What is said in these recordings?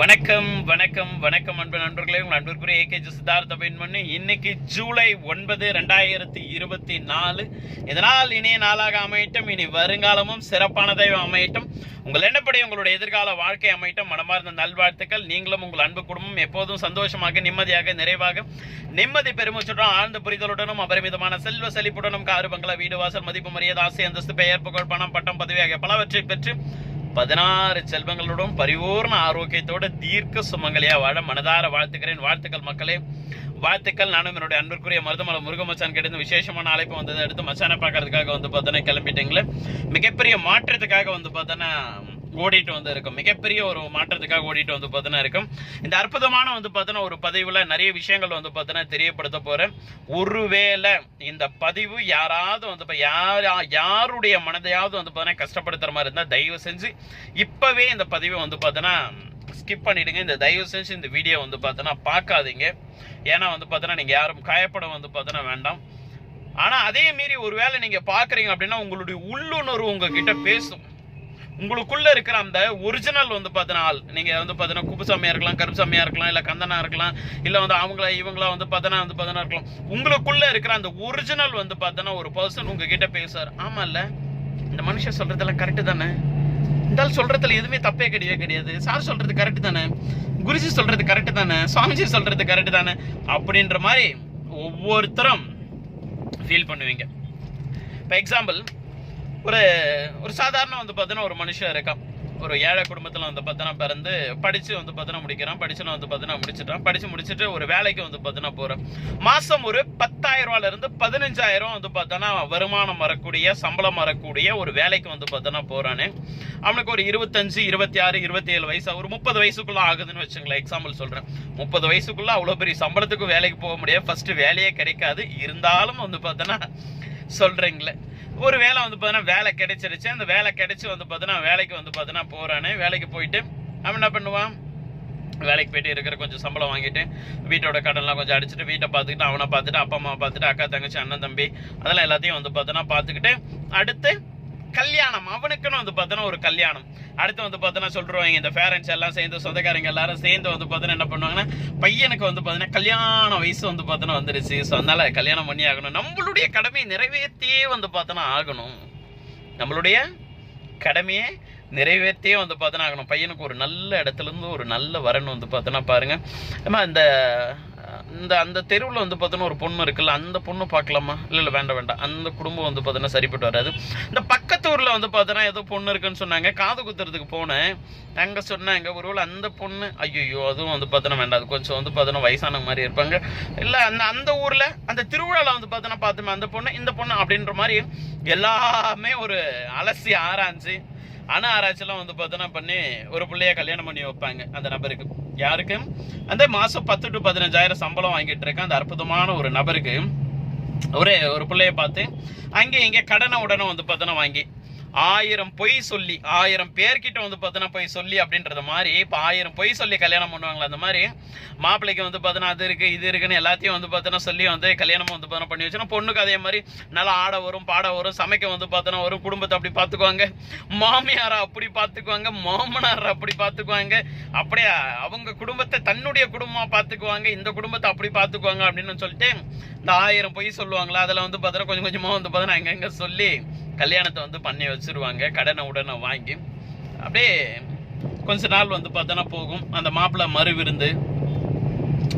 வணக்கம் வணக்கம் வணக்கம் அன்பு நண்பர்களே. உங்கள் அன்பிற்குரிய ஏகே சித்தார்த்த பெண்மணி இன்னைக்கு ஜூலை ஒன்பது ரெண்டாயிரத்தி இருபத்தி நாலு. இதனால் இனிய நாளாக அமையட்டும் இனி வருங்காலமும் சிறப்பானதை அமையட்டும். உங்கள் என்னப்படி உங்களுடைய எதிர்கால வாழ்க்கை அமையட்டும். மனமார்ந்த நல்வாழ்த்துக்கள். நீங்களும் உங்கள் அன்பு குடும்பம் எப்போதும் சந்தோஷமாக நிம்மதியாக நிறைவாக நிம்மதி பெருமூச்சுடன் ஆழ்ந்த புரிதலுடனும் அபரிமிதமான செல்வ செழிப்புடனும் காரு பங்களா வீடு வாசல் மதிப்பு மரியாதை ஆசை அந்தஸ்து பெயர் புகழ் பணம் பட்டம் பதவியாக பலவற்றை பெற்று பதினாறு செல்வங்களுடன் பரிபூர்ண ஆரோக்கியத்தோட தீர்க்க சுமங்கலியா வாழ மனதார வாழ்த்துக்கிறேன் வாழ்த்துக்கள் மக்களே. வாழ்த்துக்கள். நானும் என்னுடைய அன்பிற்குரிய மருதமலை முருகமச்சான் கிட்ட விசேஷமான அழைப்பு வந்ததை எடுத்து மச்சானை பார்க்கறதுக்காக வந்து பார்த்தோன்னா கிளம்பிட்டீங்களே. மிகப்பெரிய மாற்றத்துக்காக வந்து பார்த்தோன்னா ஓடிட்டு வந்து இருக்கும். மிகப்பெரிய ஒரு மாற்றத்துக்காக ஓடிட்டு வந்து பார்த்தீங்கன்னா இருக்கும். இந்த அற்புதமான வந்து பார்த்தோன்னா ஒரு பதிவில் நிறைய விஷயங்கள் வந்து பார்த்தீங்கன்னா தெரியப்படுத்த போகிறேன் ஒருவேளை இந்த பதிவு யாராவது வந்து இப்போ யார் யாருடைய மனதையாவது வந்து பார்த்தீங்கன்னா கஷ்டப்படுத்துகிற மாதிரி இருந்தால் தயவு செஞ்சு இப்போவே இந்த பதிவை வந்து பார்த்தீங்கன்னா ஸ்கிப் பண்ணிவிடுங்க இந்த தயவு செஞ்சு இந்த வீடியோ வந்து பார்த்தோன்னா பார்க்காதீங்க. ஏன்னா வந்து பார்த்தோன்னா நீங்கள் யாரும் காயப்பட வந்து பார்த்தோன்னா வேண்டாம். ஆனால் அதே மீறி ஒருவேளை நீங்கள் பார்க்குறீங்க அப்படின்னா உங்களுடைய உள்ளுணர்வு உங்ககிட்ட பேசும். உங்களுக்குள்ள இருக்கிற அந்த ஒரிஜினல் வந்து பார்த்தீங்கன்னா ஆள். நீங்க வந்து பார்த்தீங்கன்னா குப்புசாமியா இருக்கலாம் கருப்புசாமியா இருக்கலாம் இல்ல கந்தனா இருக்கலாம் இல்ல வந்து அவங்கள இவங்களா வந்து பார்த்தீங்கன்னா வந்து பார்த்தீங்கன்னா இருக்கலாம். உங்களுக்குள்ள இருக்கிற அந்த ஒரிஜினல் வந்து பார்த்தீங்கன்னா ஒரு பர்சன் உங்ககிட்ட பேசுவார் ஆமா இல்ல இந்த மனுஷன் சொல்றதெல்லாம் கரெக்டு தானே? இருந்தாலும் ஆள் சொல்றதுல எதுவுமே தப்பே கிடையவே கிடையாது. சார் சொல்றது கரெக்டு தானே? குருஜி சொல்றது கரெக்டு தானே? சுவாமிஜி சொல்றது கரெக்டு தானே? அப்படின்ற மாதிரி ஒவ்வொருத்தரும் ஃபீல் பண்ணுவீங்க. இப்போ எக்ஸாம்பிள் ஒரு ஒரு சாதாரண வந்து பார்த்தீங்கன்னா ஒரு மனுஷன் இருக்கான். ஒரு ஏழை குடும்பத்தில் வந்து பார்த்தீங்கன்னா பிறந்து படித்து வந்து பார்த்தீங்கன்னா முடிக்கிறான். படிச்சுன்னு வந்து பார்த்தீங்கன்னா முடிச்சிட்டான். படித்து முடிச்சுட்டு ஒரு வேலைக்கு வந்து பார்த்தீங்கன்னா போகிறான் மாதம் ஒரு பத்தாயிரம் ரூபாயிலிருந்து பதினஞ்சாயிரம் வந்து பார்த்தோன்னா வருமானம் வரக்கூடிய சம்பளம் வரக்கூடிய ஒரு வேலைக்கு வந்து பார்த்தோன்னா போகிறானே அவனுக்கு ஒரு இருபத்தஞ்சு இருபத்தி ஆறு இருபத்தி ஏழு வயசு ஒரு முப்பது வயசுக்குள்ள ஆகுதுன்னு வச்சுங்களேன் எக்ஸாம்பிள் சொல்கிறேன் முப்பது வயசுக்குள்ள அவ்வளோ பெரிய சம்பளத்துக்கு வேலைக்கு போக முடியாது. ஃபர்ஸ்ட் வேலையே கிடைக்காது. இருந்தாலும் வந்து பார்த்தோன்னா சொல்கிறீங்களே ஒரு வேலை வந்து பார்த்தீங்கன்னா வேலை கிடைச்சிருச்சு. அந்த வேலை கிடைச்சி வந்து பார்த்தீங்கன்னா வேலைக்கு வந்து பார்த்தீங்கன்னா போகிறானே வேலைக்கு போயிட்டு அவன் என்ன பண்ணுவான்? வேலைக்கு போயிட்டு இருக்கிற கொஞ்சம் சம்பளம் வாங்கிட்டு வீட்டோட கடன்லாம் கொஞ்சம் அடிச்சுட்டு வீட்டை பார்த்துக்கிட்டு அவனை பார்த்துட்டு அப்பா அம்மா பார்த்துட்டு அக்கா தங்கச்சி அண்ணன் தம்பி அதெல்லாம் எல்லாத்தையும் வந்து பார்த்தோன்னா பார்த்துக்கிட்டு அடுத்து கல்யாணம். அவனுக்குன்னு வந்து பார்த்தோன்னா ஒரு கல்யாணம். அடுத்து வந்து பார்த்தோன்னா சொல்லிருவாங்க இந்த பேரண்ட்ஸ் எல்லாம் சேர்ந்து சொந்தக்காரங்க எல்லாரும் சேர்ந்து வந்து பார்த்தோன்னா என்ன பண்ணுவாங்கன்னா பையனுக்கு வந்து பார்த்தோன்னா கல்யாண வயசு வந்து பார்த்தோன்னா வந்துருச்சு. ஸோ அதனால கல்யாணம் பண்ணி ஆகணும். நம்மளுடைய கடமையை நிறைவேற்றியே வந்து பார்த்தோன்னா ஆகணும். நம்மளுடைய கடமையை நிறைவேற்றியே வந்து பார்த்தோன்னா ஆகணும். பையனுக்கு ஒரு நல்ல இடத்துல இருந்து ஒரு நல்ல வரன் வந்து பார்த்தோன்னா பாருங்க. நம்ம இந்த இந்த அந்த தெருவில் வந்து பார்த்தோன்னா ஒரு பொண்ணு இருக்குல்ல அந்த பொண்ணு பார்க்கலாமா? இல்லை இல்லை வேண்டாம் வேண்டாம். அந்த குடும்பம் வந்து பார்த்தோன்னா சரிப்பட்டு வராது. இந்த பக்கத்து ஊரில் வந்து பார்த்தோன்னா ஏதோ பொண்ணு இருக்குன்னு சொன்னாங்க. காது குத்துறதுக்கு போனேன். அங்கே சொன்னாங்க ஒருவேளை அந்த பொண்ணு ஐயோ அதுவும் வந்து பார்த்தோன்னா வேண்டாம். அது கொஞ்சம் வந்து பார்த்தோன்னா வயசான மாதிரி இருப்பாங்க. இல்லை அந்த அந்த ஊரில் அந்த திருவிழாவில் வந்து பார்த்தோன்னா பார்த்துமே அந்த பொண்ணு இந்த பொண்ணு அப்படின்ற மாதிரி எல்லாமே ஒரு அலசி ஆராய்ஞ்சு அணு ஆராய்ச்சிலாம் வந்து பார்த்தோன்னா பண்ணி ஒரு பிள்ளைய கல்யாணம் பண்ணி வைப்பாங்க அந்த நபருக்கு. யாருக்கு? அந்த மாதம் பத்து டு பதினஞ்சாயிரம் சம்பளம் வாங்கிட்டு இருக்க அந்த அற்புதமான ஒரு நபருக்கு. ஒரு ஒரு பிள்ளைய பார்த்து அங்கே இங்கே கடனை உடனே வந்து பார்த்தோன்னா வாங்கி ஆயிரம் பொய் சொல்லி ஆயிரம் பேர்கிட்ட வந்து பார்த்தோன்னா பொய் சொல்லி அப்படின்றது மாதிரி இப்போ ஆயிரம் பொய் சொல்லி கல்யாணம் பண்ணுவாங்களா அந்த மாதிரி மாப்பிள்ளைக்கு வந்து பார்த்தோன்னா அது இருக்குது இது இருக்குன்னு எல்லாத்தையும் வந்து பார்த்தோன்னா சொல்லி வந்து கல்யாணம் வந்து பார்த்தோன்னா பண்ணி வச்சுன்னா பொண்ணுக்கு அதே மாதிரி நல்லா ஆட வரும் பாட வரும் சமைக்க வந்து பார்த்தோன்னா வரும் குடும்பத்தை அப்படி பார்த்துக்குவாங்க. மாமியாரை அப்படி பார்த்துக்குவாங்க மாமனாரை அப்படி பார்த்துக்குவாங்க. அப்படியே அவங்க குடும்பத்தை தன்னுடைய குடும்பமாக பார்த்துக்குவாங்க இந்த குடும்பத்தை அப்படி பார்த்துக்குவாங்க அப்படின்னு சொல்லிட்டு இந்த ஆயிரம் பொய் சொல்லுவாங்களா அதில் வந்து பார்த்தோன்னா கொஞ்சம் கொஞ்சமாக வந்து பார்த்தோன்னா அங்கங்கே சொல்லி கல்யாணத்தை வந்து பண்ணி வச்சிருவாங்க. கடனை உடனே வாங்கி. அப்படியே கொஞ்ச நாள் வந்து பார்த்தோன்னா போகும். அந்த மாப்பிள்ளை மறு விருந்து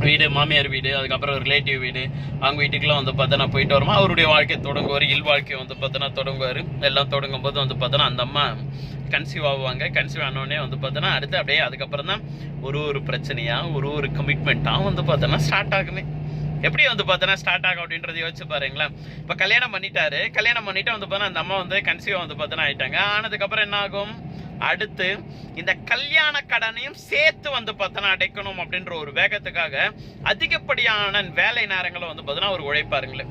வீடு மாமியார் வீடு அதுக்கப்புறம் ரிலேட்டிவ் வீடு அவங்க வீட்டுக்கெல்லாம் வந்து பார்த்தோன்னா போயிட்டு வருமா அவருடைய வாழ்க்கை தொடங்குவார் இல் வாழ்க்கை வந்து பார்த்தோன்னா தொடங்குவார். எல்லாம் தொடங்கும் போது வந்து பார்த்தோன்னா அந்த அம்மா கன்சீவ் ஆகுவாங்க கன்சீவ் ஆனோடனே வந்து பார்த்தோன்னா அடுத்து அப்படியே அதுக்கப்புறம் தான் ஒரு ஒரு பிரச்சனையாக ஒரு ஒரு கமிட்மெண்ட்டாக வந்து பார்த்தோன்னா ஸ்டார்ட் ஆகுமே. எப்படி வந்து பார்த்தோன்னா ஸ்டார்ட் ஆகும் அப்படின்றத யோசிச்சு பாருங்களேன். இப்போ கல்யாணம் பண்ணிட்டாரு. கல்யாணம் பண்ணிட்டு வந்து பார்த்தா அந்த அம்மா வந்து கன்சீவ் வந்து பார்த்தோன்னா ஆயிட்டாங்க. ஆனதுக்கப்புறம் என்ன ஆகும் அடுத்து இந்த கல்யாண கடனையும் சேர்த்து வந்து பார்த்தோன்னா அடைக்கணும் அப்படின்ற ஒரு வேகத்துக்காக அதிகப்படியான வேலை நேரங்களை வந்து பார்த்தோன்னா அவர் உழைப்பாருங்களே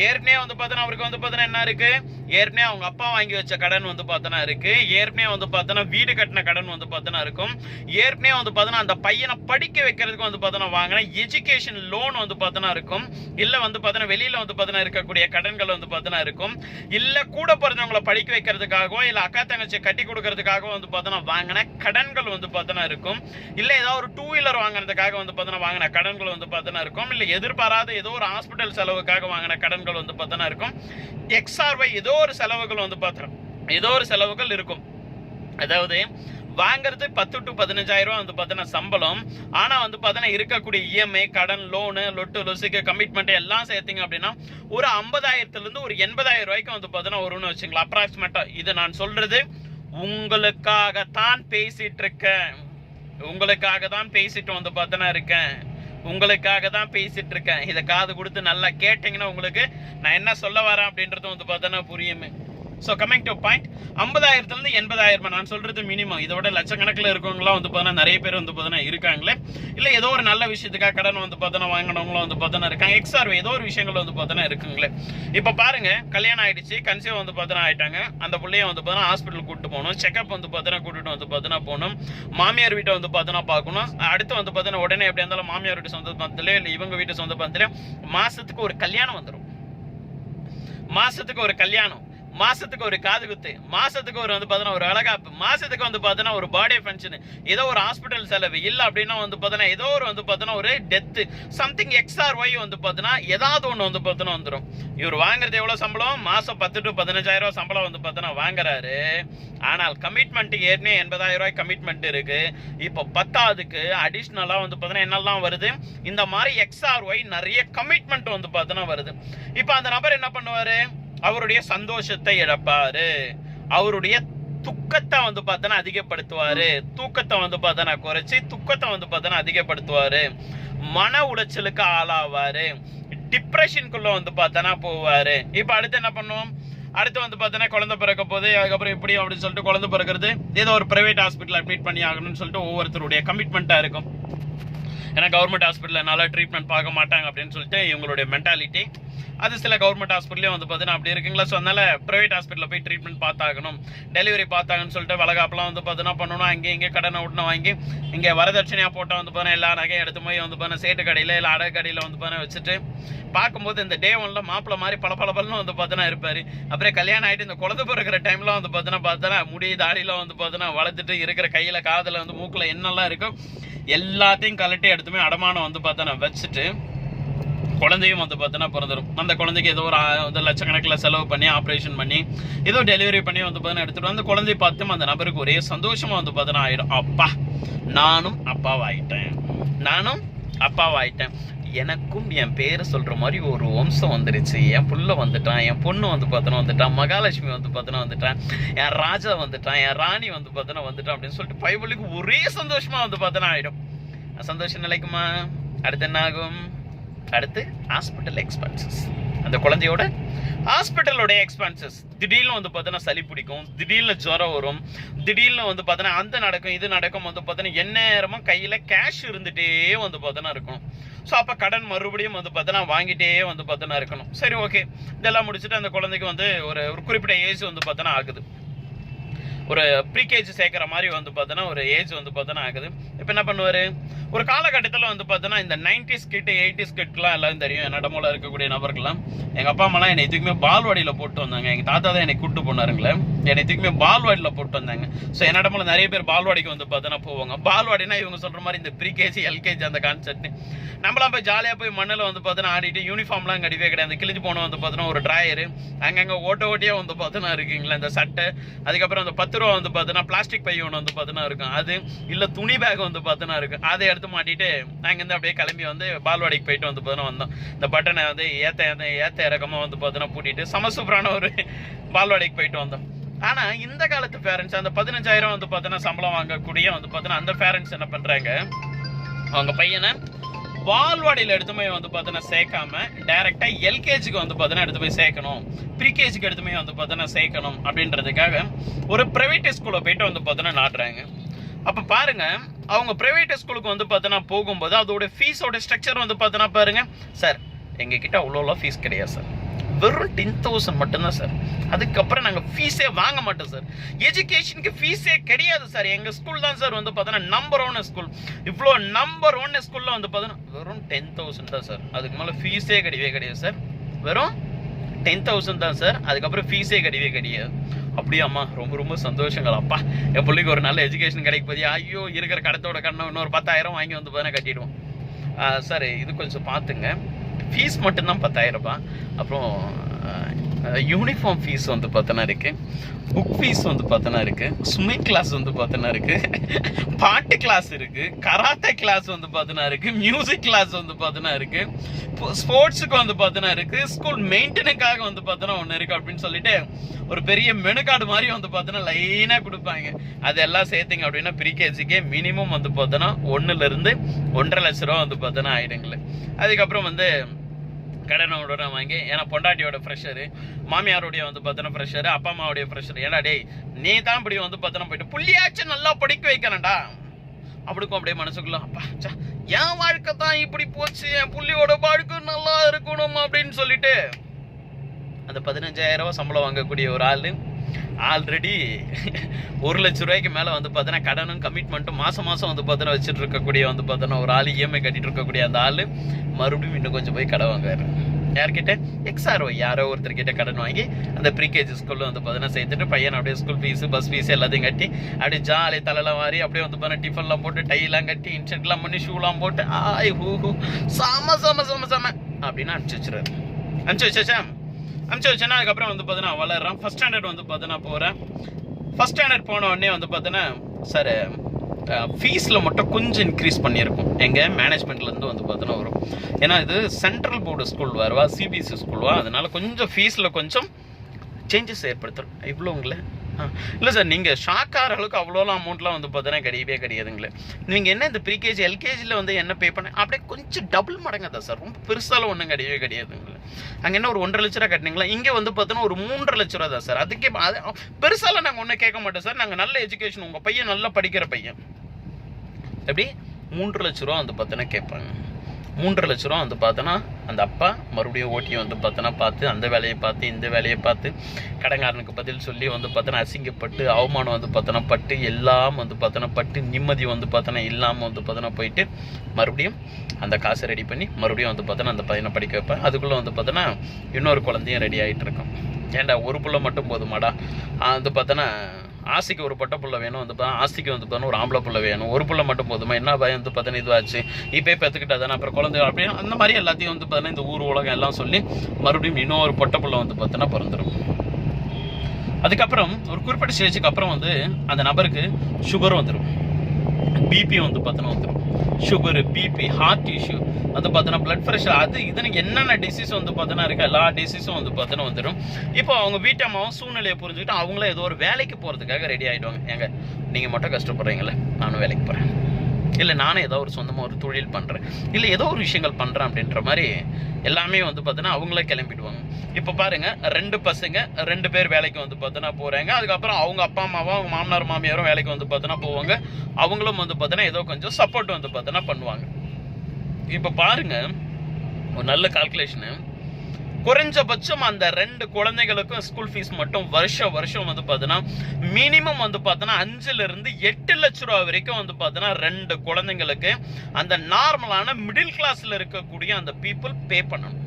ஏற்கனவே வந்து பார்த்தோன்னா அவருக்கு வந்து பார்த்தோன்னா என்ன இருக்கு ஏற்கனவே அவங்க அப்பா வாங்கி வச்ச கடன் வந்து பார்த்தோன்னா இருக்கு ஏற்கனவே வந்து பார்த்தோன்னா வீடு கட்டின கடன் வந்து பார்த்தோன்னா இருக்கும் ஏற்கனவே வந்து பார்த்தோன்னா அந்த பையனை படிக்க வைக்கிறதுக்கு வந்து பார்த்தோன்னா வாங்கின எஜுகேஷன் லோன் வந்து பார்த்தோன்னா இருக்கும் இல்லை வந்து பார்த்தோன்னா வெளியில் வந்து பார்த்தோன்னா இருக்கக்கூடிய கடன்கள் வந்து பார்த்தோன்னா இருக்கும் இல்லை கூட பிறந்தவங்களை படிக்க வைக்கிறதுக்காகவோ இல்லை அக்கா தங்கச்சி கட்டி கொடுக்கறதுக்காகவோ வந்து பார்த்தோன்னா வாங்கின கடன்கள் வந்து பார்த்தோன்னா இருக்கும். இல்லை ஏதாவது ஒரு டூ வீலர் வாங்குறதுக்காக வந்து பார்த்தோன்னா வாங்கின கடன்கள் வந்து பார்த்தோன்னா இருக்கும். இல்லை எதிர்பாராத ஏதோ ஒரு ஹாஸ்பிட்டல் செலவுக்காக வாங்கின கடன்கள் வந்து பார்த்தோன்னா இருக்கும். எக்ஸ்ஆர்ஒய் ஏதோ ஒரு செலவுகள் வந்து பார்த்தோம். ஏதோ ஒரு செலவுகள் இருக்கும். அதாவது வாங்குறது பத்து டு பதினஞ்சாயிரம் ரூபா வந்து பார்த்தீங்கன்னா சம்பளம். ஆனா வந்து பார்த்தீங்கன்னா இருக்கக்கூடிய இஎம்ஐ கடன் லோனு லொட்டு லொசுக்கு கமிட்மெண்ட் எல்லாம் சேர்த்தீங்க அப்படின்னா ஒரு ஐம்பதாயிரத்துலேருந்து ஒரு எண்பதாயிரம் ரூபாய்க்கு வந்து பார்த்தீங்கன்னா வரும்னு வச்சுங்களா அப்ராக்சிமேட்டாக இது நான் உங்களுக்காக உங்களுக்காகத்தான் பேசிட்டு இருக்கேன் உங்களுக்காக தான் பேசிட்டு வந்து பார்த்தனா இருக்கேன். உங்களுக்காக தான் பேசிட்டு இருக்கேன் இதை காது கொடுத்து நல்லா கேட்டீங்கன்னா உங்களுக்கு நான் என்ன சொல்ல வரேன் அப்படின்றது வந்து பார்த்தனா புரியுமே. ஸோ கமிங் டு பாயிண்ட் ஐம்பதாயிரத்துலேருந்து எண்பதாயிரம் ரூபாய் நான் சொல்கிறது மினிமம் இதோட லட்சக்கணக்கில் இருக்கவங்களாம் வந்து பார்த்தோன்னா நிறைய பேர் வந்து பார்த்தோன்னா இருக்காங்களே. இல்லை ஏதோ ஒரு நல்ல விஷயத்துக்காக கடன் வந்து பார்த்தோன்னா வாங்கினவங்களும் வந்து பார்த்தோன்னா இருக்காங்க. எக்ஸ்ஆர்வே ஏதோ ஒரு விஷயங்கள் வந்து பார்த்தோன்னா இருக்குங்களே. இப்போ பாருங்க கல்யாணம் ஆகிடுச்சு கன்சீவ் வந்து பார்த்தோன்னா ஆயிட்டாங்க. அந்த பிள்ளைய வந்து பார்த்தோன்னா ஹாஸ்பிட்டல் கூட்டு போகணும். செக்அப் வந்து பார்த்தோன்னா கூட்டிட்டு வந்து பார்த்தோன்னா போகணும். மாமியார் வீட்டை வந்து பார்த்தோன்னா பார்க்கணும். அடுத்து வந்து பார்த்தோன்னா உடனே எப்படி இருந்தாலும் மாமியார் வீட்டு சொந்த பந்தத்திலே இல்லை இவங்க வீட்டு சொந்த பந்தத்திலே மாதத்துக்கு ஒரு கல்யாணம் வந்துடும் மாதத்துக்கு ஒரு கல்யாணம். மாசத்துக்கு ஒரு காது குத்து மாசத்துக்கு ஒரு வந்து பார்த்தீங்கன்னா ஒரு அழகாப்பு மாசத்துக்கு வந்து பார்த்தீங்கன்னா ஒரு பர்த்டே ஃபங்க்ஷன் ஏதோ ஒரு ஹாஸ்பிட்டல் செலவு இல்லை அப்படின்னா வந்து பார்த்தீங்கன்னா ஏதோ ஒரு வந்து பார்த்தோன்னா ஒரு டெத்து சம்திங் எக்ஸ்ஆர் ஒய் வந்து பார்த்தீங்கன்னா ஏதாவது ஒன்று வந்து பார்த்தோன்னா வந்துடும் இவர் வாங்குறது எவ்வளோ சம்பளம்? மாசம் பத்து டு பதினஞ்சாயிரம் ரூபாய் சம்பளம் வந்து பார்த்தோன்னா வாங்குறாரு. ஆனால் கமிட்மெண்ட் ஏற்கனவே எண்பதாயிரம் ரூபாய் கமிட்மெண்ட் இருக்கு. இப்போ பத்தாவதுக்கு அடிஷ்னலாக வந்து பார்த்தீங்கன்னா என்னெல்லாம் வருது? இந்த மாதிரி எக்ஸ்ஆர் ஒய் நிறைய கமிட்மெண்ட் வந்து பார்த்தோன்னா வருது. இப்போ அந்த நபர் என்ன பண்ணுவாரு? அவருடைய சந்தோஷத்தை இழப்பாரு. அவருடைய துக்கத்தை வந்து பார்த்தோன்னா அதிகப்படுத்துவாரு. தூக்கத்தை வந்து பார்த்தோன்னா குறைச்சி துக்கத்தை வந்து பார்த்தோன்னா அதிகப்படுத்துவாரு. மன உளைச்சலுக்கு ஆளாவாரு. டிப்ரெஷனுக்குள்ள வந்து பார்த்தோன்னா போவாரு. இப்போ அடுத்து என்ன பண்ணுவோம்? அடுத்து வந்து பார்த்தோன்னா குழந்தை பிறக்க போது அதுக்கப்புறம் இப்படி அப்படின்னு சொல்லிட்டு குழந்தை பிறக்கிறது ஏதோ ஒரு பிரைவேட் ஹாஸ்பிட்டல் அட்மிட் பண்ணி ஆகணும்னு சொல்லிட்டு ஒவ்வொருத்தருடைய கமிட்மெண்ட்டாக இருக்கும். ஏன்னா கவர்மெண்ட் ஹாஸ்பிட்டலில் நல்லா ட்ரீட்மெண்ட் பார்க்க மாட்டாங்க அப்படின்னு சொல்லிட்டு இவங்களுடைய மென்டாலிட்டி அது சில கவர்மெண்ட் ஹாஸ்பிட்டலையும் வந்து பார்த்தீங்கன்னா அப்படி இருக்குங்களா? ஸோ அதனால் ப்ரைவேட் ஹாஸ்பிட்டலில் போய் ட்ரீட்மெண்ட் பார்த்தாகணும். டெலிவரி பார்த்தாங்கன்னு சொல்லிட்டு வளகாப்பெல்லாம் வந்து பார்த்தீங்கன்னா பண்ணணும் அங்கே இங்கே கடனை உடனே வாங்கி இங்கே வரதட்சணையாக போட்டால் வந்து பார்த்தீங்கன்னா எல்லா நகையும் எடுத்து போய் வந்து பார்த்தீங்கன்னா சேட்டு கடையில் இல்லை அடகு கடையில் வந்து பார்த்தீங்கன்னா வச்சுட்டு பார்க்கும்போது இந்த டே ஒன்ல மாப்பிள்ள மாதிரி பல பல வந்து பார்த்தீங்கன்னா இருப்பார். அப்புறம் கல்யாணம் ஆகிட்டு இந்த குழந்தை பிறக்கிற டைமில் வந்து பார்த்தீங்கன்னா பார்த்தோன்னா முடி தாடியில் வந்து பார்த்தீங்கன்னா வளர்த்துட்டு இருக்கிற கையில் காதில் வந்து மூக்கில் என்னெல்லாம் இருக்கோ எல்லாத்தையும் கலட்டி எடுத்துமே அடமானம் வந்து பார்த்தோன்னா வச்சுட்டு குழந்தையும் வந்து பார்த்தோன்னா பிறந்துடும் அந்த குழந்தைக்கு ஏதோ ஒரு லட்சக்கணக்கில் செலவு பண்ணி ஆப்ரேஷன் பண்ணி ஏதோ டெலிவரி பண்ணி வந்து பார்த்தீங்கன்னா எடுத்துட்டு அந்த குழந்தைய பார்த்தும் அந்த நபருக்கு ஒரே சந்தோஷமாக வந்து பார்த்தீங்கன்னா ஆயிடும். அப்பா நானும் அப்பாவாயிட்டேன். நானும் அப்பாவாயிட்டேன். எனக்கும் என் பேரை சொல்கிற மாதிரி ஒரு வம்சம் வந்துருச்சு. என் புள்ள வந்துட்டான். என் பொண்ணு வந்து பார்த்தோன்னா வந்துட்டான். மகாலட்சுமி வந்து பார்த்தோன்னா வந்துட்டான். என் ராஜா வந்துட்டான். என் ராணி வந்து பார்த்தோன்னா வந்துட்டான் அப்படின்னு சொல்லிட்டு பைபிளுக்கு ஒரே சந்தோஷமாக வந்து பார்த்தோன்னா ஆயிடும். சந்தோஷம் நிலைக்குமா? அடுத்து என்ன ஆகும் அடுத்து ஹாஸ்பிட்டல் எக்ஸ்பென்சஸ் அந்த குழந்தையோட ஹாஸ்பிட்டலோட எக்ஸ்பென்சஸ் திடீர்னு வந்து பார்த்தோன்னா சளி பிடிக்கும் திடீர்னு ஜுரம் வரும் திடீர்னு வந்து பார்த்தோன்னா அந்த நடக்கும் இது நடக்கும் வந்து பார்த்தோன்னா எந்நேரமும் கையில் கேஷ் இருந்துகிட்டே வந்து பார்த்தோன்னா இருக்கும் ஸோ அப்போ கடன் மறுபடியும் வந்து பார்த்தோன்னா வாங்கிட்டே வந்து பார்த்தோன்னா இருக்கணும். சரி ஓகே இதெல்லாம் முடிச்சுட்டு அந்த குழந்தைக்கு வந்து ஒரு ஒரு குறிப்பிட்ட ஏஜ் வந்து பார்த்தோன்னா ஆகுது. ஒரு ப்ரீகேஜ் சேர்க்குற மாதிரி வந்து பார்த்தோன்னா ஒரு ஏஜ் வந்து பார்த்தோன்னா ஆகுது. இப்போ என்ன பண்ணுவார்? ஒரு காலகட்டத்தில் வந்து பார்த்தோன்னா இந்த நைன்டிஸ் கிட்டு எயிட்டிஸ் கிட்லாம் எல்லாம் தெரியும். என்னடமோல இருக்கக்கூடிய நபர்கள்லாம். எங்கள் அப்பா அம்மாலாம் என்னை எதுக்குமே பால்வாடியில் போட்டு வந்தாங்க. எங்கள் தாத்தா தான் என்னை கூட்டு போனாருங்களே. என்னை எதுக்குமே பால்வாடியில் போட்டு வந்தாங்க. ஸோ என்னடமோல நிறைய பேர் பால்வாடிக்கு வந்து பார்த்தோன்னா போவாங்க. பால்வாடினா இவங்க சொல்கிற மாதிரி இந்த ப்ரீகேஜி எல்கேஜி அந்த கான்செப்ட் நம்மளாம் போய் ஜாலியாக போய் மண்ணில் வந்து பார்த்தோன்னா ஆடிட்டு யூனிஃபார்ம்லாம் கடிவே கிடையாது. கிழிஞ்சு போன வந்து பார்த்தோன்னா ஒரு ட்ராயரு அங்கங்கே ஓட்ட ஓட்டியாக வந்து பார்த்தோன்னா இருக்குங்களா இந்த சட்டை. அதுக்கப்புறம் அந்த பத்து ரூபா வந்து பார்த்தோன்னா பிளாஸ்டிக் பை ஒன்று வந்து பார்த்தோன்னா இருக்கும். அது இல்லை துணி பேக் வந்து பார்த்தோன்னா இருக்கும். அதை எடுத்து மாட்டிட்டு அங்கேருந்து அப்படியே கிளம்பி வந்து பால்வாடிக்கு போயிட்டு வந்து பார்த்தோன்னா வந்தோம். இந்த பட்டனை வந்து ஏற்ற ஏற்ற ஏத்த இறக்கமாக வந்து பார்த்தோன்னா பூட்டிட்டு சமசூப்பரான ஒரு பால்வாடிக்கு போயிட்டு வந்தோம். ஆனா இந்த காலத்து பேரண்ட்ஸ் அந்த பதினஞ்சாயிரம் வந்து பார்த்தோன்னா சம்பளம் வாங்கக்கூடிய வந்து பார்த்தோன்னா அந்த பேரண்ட்ஸ் என்ன பண்றாங்க? அவங்க பையனை பால்வாடியில் எடுத்து போய் வந்து பார்த்தோன்னா சேர்க்காம டைரெக்டாக எல்கேஜிக்கு வந்து பார்த்தோன்னா எடுத்து போய் சேர்க்கணும். ப்ரீகேஜிக்கு எடுத்து போய் வந்து பார்த்தோன்னா சேர்க்கணும் அப்படின்றதுக்காக ஒரு ப்ரைவேட் ஸ்கூலில் போயிட்டு வந்து பார்த்தோன்னா நாடுறாங்க அப்போ பாருங்க அவங்க பிரைவேட் ஸ்கூலுக்கு வந்து பார்த்தோன்னா போகும்போது அதோட ஃபீஸோட ஸ்ட்ரக்சர் வந்து பார்த்தோன்னா பாருங்கள் சார் எங்ககிட்ட அவ்வளோலாம் ஃபீஸ் கிடையாது சார் வெறும் டென் தௌசண்ட் மட்டும்தான் சார் அதுக்கப்புறம் நாங்கள் ஃபீஸே வாங்க மாட்டோம் சார் எஜுகேஷனுக்கு ஃபீஸே கிடையாது சார் எங்கள் ஸ்கூல் தான் சார் வந்து பார்த்தோன்னா நம்பர் ஒன் ஸ்கூல் இவ்வளோ நம்பர் ஒன் ஸ்கூலில் வந்து பார்த்தோன்னா வெறும் டென் தௌசண்ட் தான் சார் அதுக்கு மேலே ஃபீஸே கிடையவே கிடையாது சார் வெறும் டென் தௌசண்ட் தான் சார் அதுக்கப்புறம் ஃபீஸே கிடையவே கிடையாது. அப்படியாம்மா ரொம்ப ரொம்ப சந்தோஷங்கள். அப்பா என் பிள்ளைக்கு ஒரு நல்ல எஜுகேஷன் கிடைக்க போதியா ஐயோ இருக்கிற கடத்தோட கண்ணை இன்னொரு பத்தாயிரம் வாங்கி வந்து பார்த்தா கட்டிடுவோம். சார் இது கொஞ்சம் பார்த்துங்க. ஃபீஸ் மட்டும்தான் பத்தாயிரம் ரூபாய் அப்புறம் யூனிஃபார்ம் ஃபீஸ் வந்து பார்த்தோன்னா இருக்கு புக் ஃபீஸ் வந்து பார்த்தோன்னா இருக்கு ஸ்விம்மிங் கிளாஸ் வந்து பார்த்தோன்னா இருக்கு பாட்டு கிளாஸ் இருக்கு கராத்தே கிளாஸ் வந்து பார்த்தோன்னா இருக்கு மியூசிக் கிளாஸ் வந்து பார்த்தோன்னா இருக்கு ஸ்போர்ட்ஸுக்கு வந்து பார்த்தோன்னா இருக்கு ஸ்கூல் மெயின்டெனுக்காக வந்து பார்த்தோன்னா ஒன்று இருக்கு அப்படின்னு சொல்லிட்டு ஒரு பெரிய மெனு கார்டு மாதிரி வந்து பார்த்தோன்னா லைனாக கொடுப்பாங்க அதெல்லாம் சேர்த்திங்க அப்படின்னா ப்ரீகேஜிக்கே மினிமம் வந்து பார்த்தோன்னா ஒன்றுலேருந்து ஒன்றரை லட்ச ரூபா வந்து பார்த்தோன்னா ஆயிடுங்களே அதுக்கப்புறம் வந்து கடனோட வாங்கி ஏன்னா பொண்டாட்டியோட ப்ரெஷரு மாமியாருடைய வந்து பார்த்தோன்னா ப்ரெஷரு அப்பா அம்மாவுடைய ப்ரெஷர் ஏன்னா டேய் நீ தான் இப்படி வந்து பார்த்தோன்னா போயிட்டு புள்ளியாச்சும் நல்லா படிக்க வைக்கிறேன்டா அப்படிக்கும் அப்படியே மனசுக்குள்ள அப்பா சா என் வாழ்க்கை தான் இப்படி போச்சு என் புள்ளியோட வாழ்க்கை நல்லா இருக்கணும் அப்படின்னு சொல்லிட்டு அந்த பதினஞ்சாயிரம் ரூபா சம்பளம் வாங்கக்கூடிய ஒரு ஆள் ஆல்ரெடி ஒரு லட்ச ரூபாய்க்கு மேலே வந்து பார்த்தோன்னா கடனும் கமிட்மெண்ட்டும் மாதம் மாதம் வந்து பார்த்தோன்னா வச்சுட்டு இருக்கக்கூடிய வந்து பார்த்தோன்னா ஒரு ஆள் இஎம்ஐ கட்டிட்டு இருக்கக்கூடிய அந்த ஆள் மறுபடியும் இன்னும் கொஞ்சம் போய் கடன் வாங்குவார். யார்கிட்ட? எக்ஸ்ஆர்ஓ யாரோ ஒருத்தர்கிட்ட கடன் வாங்கி அந்த ப்ரீகேஜி ஸ்கூலில் வந்து பார்த்தீங்கன்னா சேர்த்துட்டு பையன் அப்படியே ஸ்கூல் ஃபீஸு பஸ் ஃபீஸ் எல்லாத்தையும் கட்டி அப்படியே ஜாலி தலைலாம் மாறி அப்படியே வந்து பார்த்தீங்கன்னா டிஃபன்லாம் போட்டு டைலாம் கட்டி இன்ஷர்ட்லாம் பண்ணி ஷூலாம் போட்டு ஆய் ஹூ ஹூ சாம சாம சாம சாம அப்படின்னு அனுப்பிச்சி வச்சுருவாரு. அனுப்பிச்சி வச்சாச்சா? அனுப்பிச்சு வச்சேன்னா அதுக்கப்புறம் வந்து பார்த்தீங்கன்னா வளர்றான் ஃபஸ்ட் ஸ்டாண்டர்ட் வந்து பார்த்தீங்கன்னா போகிறேன் ஃபஸ்ட் ஸ்டாண்டர்ட் போன உடனே வந்து பார்த்தீங்கன்னா சார் ஃபீஸில் மட்டும் கொஞ்சம் இன்க்ரீஸ் பண்ணியிருக்கோம். எங்கள் மேனேஜ்மெண்ட்லேருந்து வந்து பார்த்தோன்னா வரும். ஏன்னா இது சென்ட்ரல் போர்டு ஸ்கூல் வரவா சிபிஎஸ்சி ஸ்கூல்வா அதனால் கொஞ்சம் ஃபீஸில் கொஞ்சம் சேஞ்சஸ் ஏற்படுத்துகிறோம் இவ்வளோ உங்களை இல்லை சார் நீங்கள் ஷாக் ஆகிற அளவுக்கு அவ்வளோலாம் அமௌண்ட்லாம் வந்து பார்த்தோன்னா கிடையவே கிடையாதுங்களே. நீங்கள் என்ன இந்த ப்ரீகேஜி எல்கேஜியில் வந்து என்ன பே பண்ண அப்படியே கொஞ்சம் டபுள் மடங்கு தான் சார். ரொம்ப பெருசாலாம் ஒன்றும் கிடையவே கிடையாதுங்களே. அங்கே என்ன ஒரு ஒன்றரை லட்ச ரூபா கட்டினீங்களா? இங்கே வந்து பார்த்தோன்னா ஒரு மூன்றரை லட்ச ரூபா தான் சார். அதுக்கே அது பெருசாலாம் நாங்கள் ஒன்றும் கேட்க மாட்டோம் சார். நாங்கள் நல்ல எஜுகேஷன் உங்கள் பையன் நல்லா படிக்கிற பையன். எப்படி? மூன்று லட்ச ரூபா வந்து பார்த்தோன்னா கேட்பாங்க. மூன்றரை லட்ச ரூபா வந்து பார்த்தோன்னா அந்த அப்பா மறுபடியும் ஓட்டியை வந்து பார்த்தோன்னா பார்த்து அந்த வேலையை பார்த்து இந்த வேலையை பார்த்து கடங்காரனுக்கு பதில் சொல்லி வந்து பார்த்தோன்னா அசிங்கப்பட்டு அவமானம் வந்து பார்த்தோன்னா பட்டு எல்லாம் வந்து பார்த்தோன்னா பட்டு நிம்மதி வந்து பார்த்தோன்னா இல்லாமல் வந்து பார்த்தோன்னா போயிட்டு மறுபடியும் அந்த காசை ரெடி பண்ணி மறுபடியும் வந்து பார்த்தோன்னா அந்த பையனை படிக்க வைப்பேன். அதுக்குள்ளே வந்து பார்த்தோன்னா இன்னொரு குழந்தையும் ரெடி ஆகிட்டு இருக்கும். ஏன்டா ஒரு புள்ள மட்டும் போதுமாடா? வந்து பார்த்தோன்னா ஆசைக்கு ஒரு பொட்டை புள்ள வேணும் வந்து பார்த்தா ஆசைக்கு வந்து பார்த்தா ஒரு ஆம்பளை புள்ள வேணும். ஒரு புள்ள மட்டும் போதுமா? என்ன பயம் வந்து பார்த்தா இதுவாச்சு இப்போ பெற்றுக்கிட்டா தானே? அப்புறம் குழந்தை அப்படின்னு அந்த மாதிரி எல்லாத்தையும் வந்து பார்த்தீங்கன்னா இந்த ஊர் உலகம் எல்லாம் சொல்லி மறுபடியும் இன்னொரு பொட்டை புள்ள வந்து பார்த்தோன்னா பிறந்துடும் அதுக்கப்புறம் ஒரு குறிப்பிட்ட ஸ்டேஜுக்கு அப்புறம் வந்து அந்த நபருக்கு சுகர் வந்துடும் பிபி வந்து பார்த்தோன்னா வந்துடும் சுகரு பிபி ஹார்ட் இஷ்யூ வந்து பார்த்தோன்னா பிளட் ப்ரெஷர் அது இதுன்னு என்னென்ன டிசீஸ் வந்து பார்த்தோன்னா இருக்கா எல்லா டிசீஸும் வந்து பார்த்தோன்னா வந்துடும் இப்போ அவங்க வீட்டம்மாவும் சூழ்நிலையை புரிஞ்சுக்கிட்டு அவங்களே ஏதோ ஒரு வேலைக்கு போகிறதுக்காக ரெடி ஆகிடுவாங்க ஏங்க நீங்கள் மட்டும் கஷ்டப்படுறீங்களே நானும் வேலைக்கு போகிறேன் இல்லை நானே ஏதோ ஒரு சொந்தமாக ஒரு தொழில் பண்ணுறேன் இல்லை ஏதோ ஒரு விஷயங்கள் பண்ணுறேன் அப்படின்ற மாதிரி எல்லாமே வந்து பார்த்தீங்கன்னா அவங்களே கிளம்பிடுவாங்க. இப்போ பாருங்கள் ரெண்டு பசங்க ரெண்டு பேர் வேலைக்கு வந்து பார்த்தோன்னா போகிறாங்க அதுக்கப்புறம் அவங்க அப்பா அம்மாவும் அவங்க மாமனார் மாமியாரும் வேலைக்கு வந்து பார்த்தோன்னா போவாங்க. அவங்களும் வந்து பார்த்தோன்னா ஏதோ கொஞ்சம் சப்போர்ட் வந்து பார்த்தோன்னா பண்ணுவாங்க. இப்போ பாருங்க ஒரு நல்ல கால்குலேஷனு குறைஞ்சபட்சம் அந்த ரெண்டு குழந்தைகளுக்கும் ஸ்கூல் ஃபீஸ் மட்டும் வருஷம் வருஷம் வந்து பார்த்தீங்கன்னா மினிமம் வந்து பார்த்தோன்னா அஞ்சுல இருந்து எட்டு லட்ச ரூபா வரைக்கும் வந்து பார்த்தோன்னா ரெண்டு குழந்தைங்களுக்கு அந்த நார்மலான மிடில் கிளாஸ்ல இருக்கக்கூடிய அந்த பீப்புள் பே பண்ணணும்.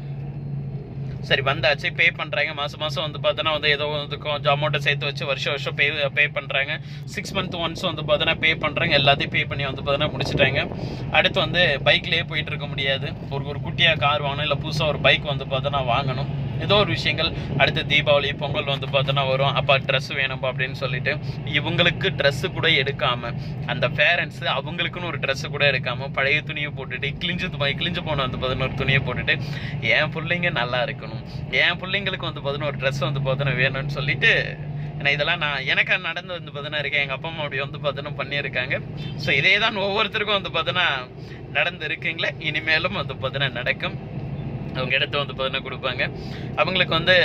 சரி வந்தாச்சு. பே பண்ணுறாங்க மாதம் மாதம் வந்து பார்த்தோன்னா வந்து ஏதோ வந்து கொஞ்சம் அமௌண்ட்டை சேர்த்து வச்சு வருஷம் வருஷம் பே பே பண்ணுறாங்க சிக்ஸ் மந்த் ஒன்ஸ் வந்து பார்த்தோன்னா பே பண்ணுறாங்க எல்லாத்தையும் பே பண்ணி வந்து பார்த்தோன்னா முடிச்சுட்டாங்க. அடுத்து வந்து பைக்லேயே போயிட்டு இருக்க முடியாது. ஒரு ஒரு குட்டியாக கார் வாங்கணும். இல்லை புதுசாக ஒரு பைக் வந்து பார்த்தோன்னா வாங்கணும். ஏதோ ஒரு விஷயங்கள். அடுத்து தீபாவளி பொங்கல் வந்து பார்த்தோன்னா வரும். அப்பா ட்ரெஸ் வேணும்பா அப்படின்னு சொல்லிட்டு இவங்களுக்கு ட்ரெஸ்ஸு கூட எடுக்காமல் அந்த பேரண்ட்ஸ் அவங்களுக்குன்னு ஒரு ட்ரெஸ்ஸு கூட எடுக்காமல் பழைய துணியை போட்டுட்டு கிழிஞ்சு துணி கிழிஞ்சு போன வந்து பார்த்தோன்னா ஒரு துணியை போட்டுட்டு என் பிள்ளைங்க நல்லா இருக்கணும். என் பிள்ளைங்களுக்கு வந்து பார்த்தோன்னா ஒரு ட்ரெஸ் வந்து பார்த்தோன்னா வேணும்னு சொல்லிட்டு ஏன்னா இதெல்லாம் நான் எனக்கு நடந்து வந்து பார்த்தோன்னா இருக்கேன். எங்கள் அப்பா அம்மா அப்படி வந்து பார்த்தோன்னா பண்ணியிருக்காங்க. ஸோ இதே தான் ஒவ்வொருத்தருக்கும் வந்து பார்த்தோன்னா நடந்து இருக்குங்களே இனிமேலும் வந்து பார்த்தோன்னா நடக்கும். அவங்க எடுத்து வந்து பார்த்தீங்கன்னா கொடுப்பாங்க. அவங்களுக்கு வந்து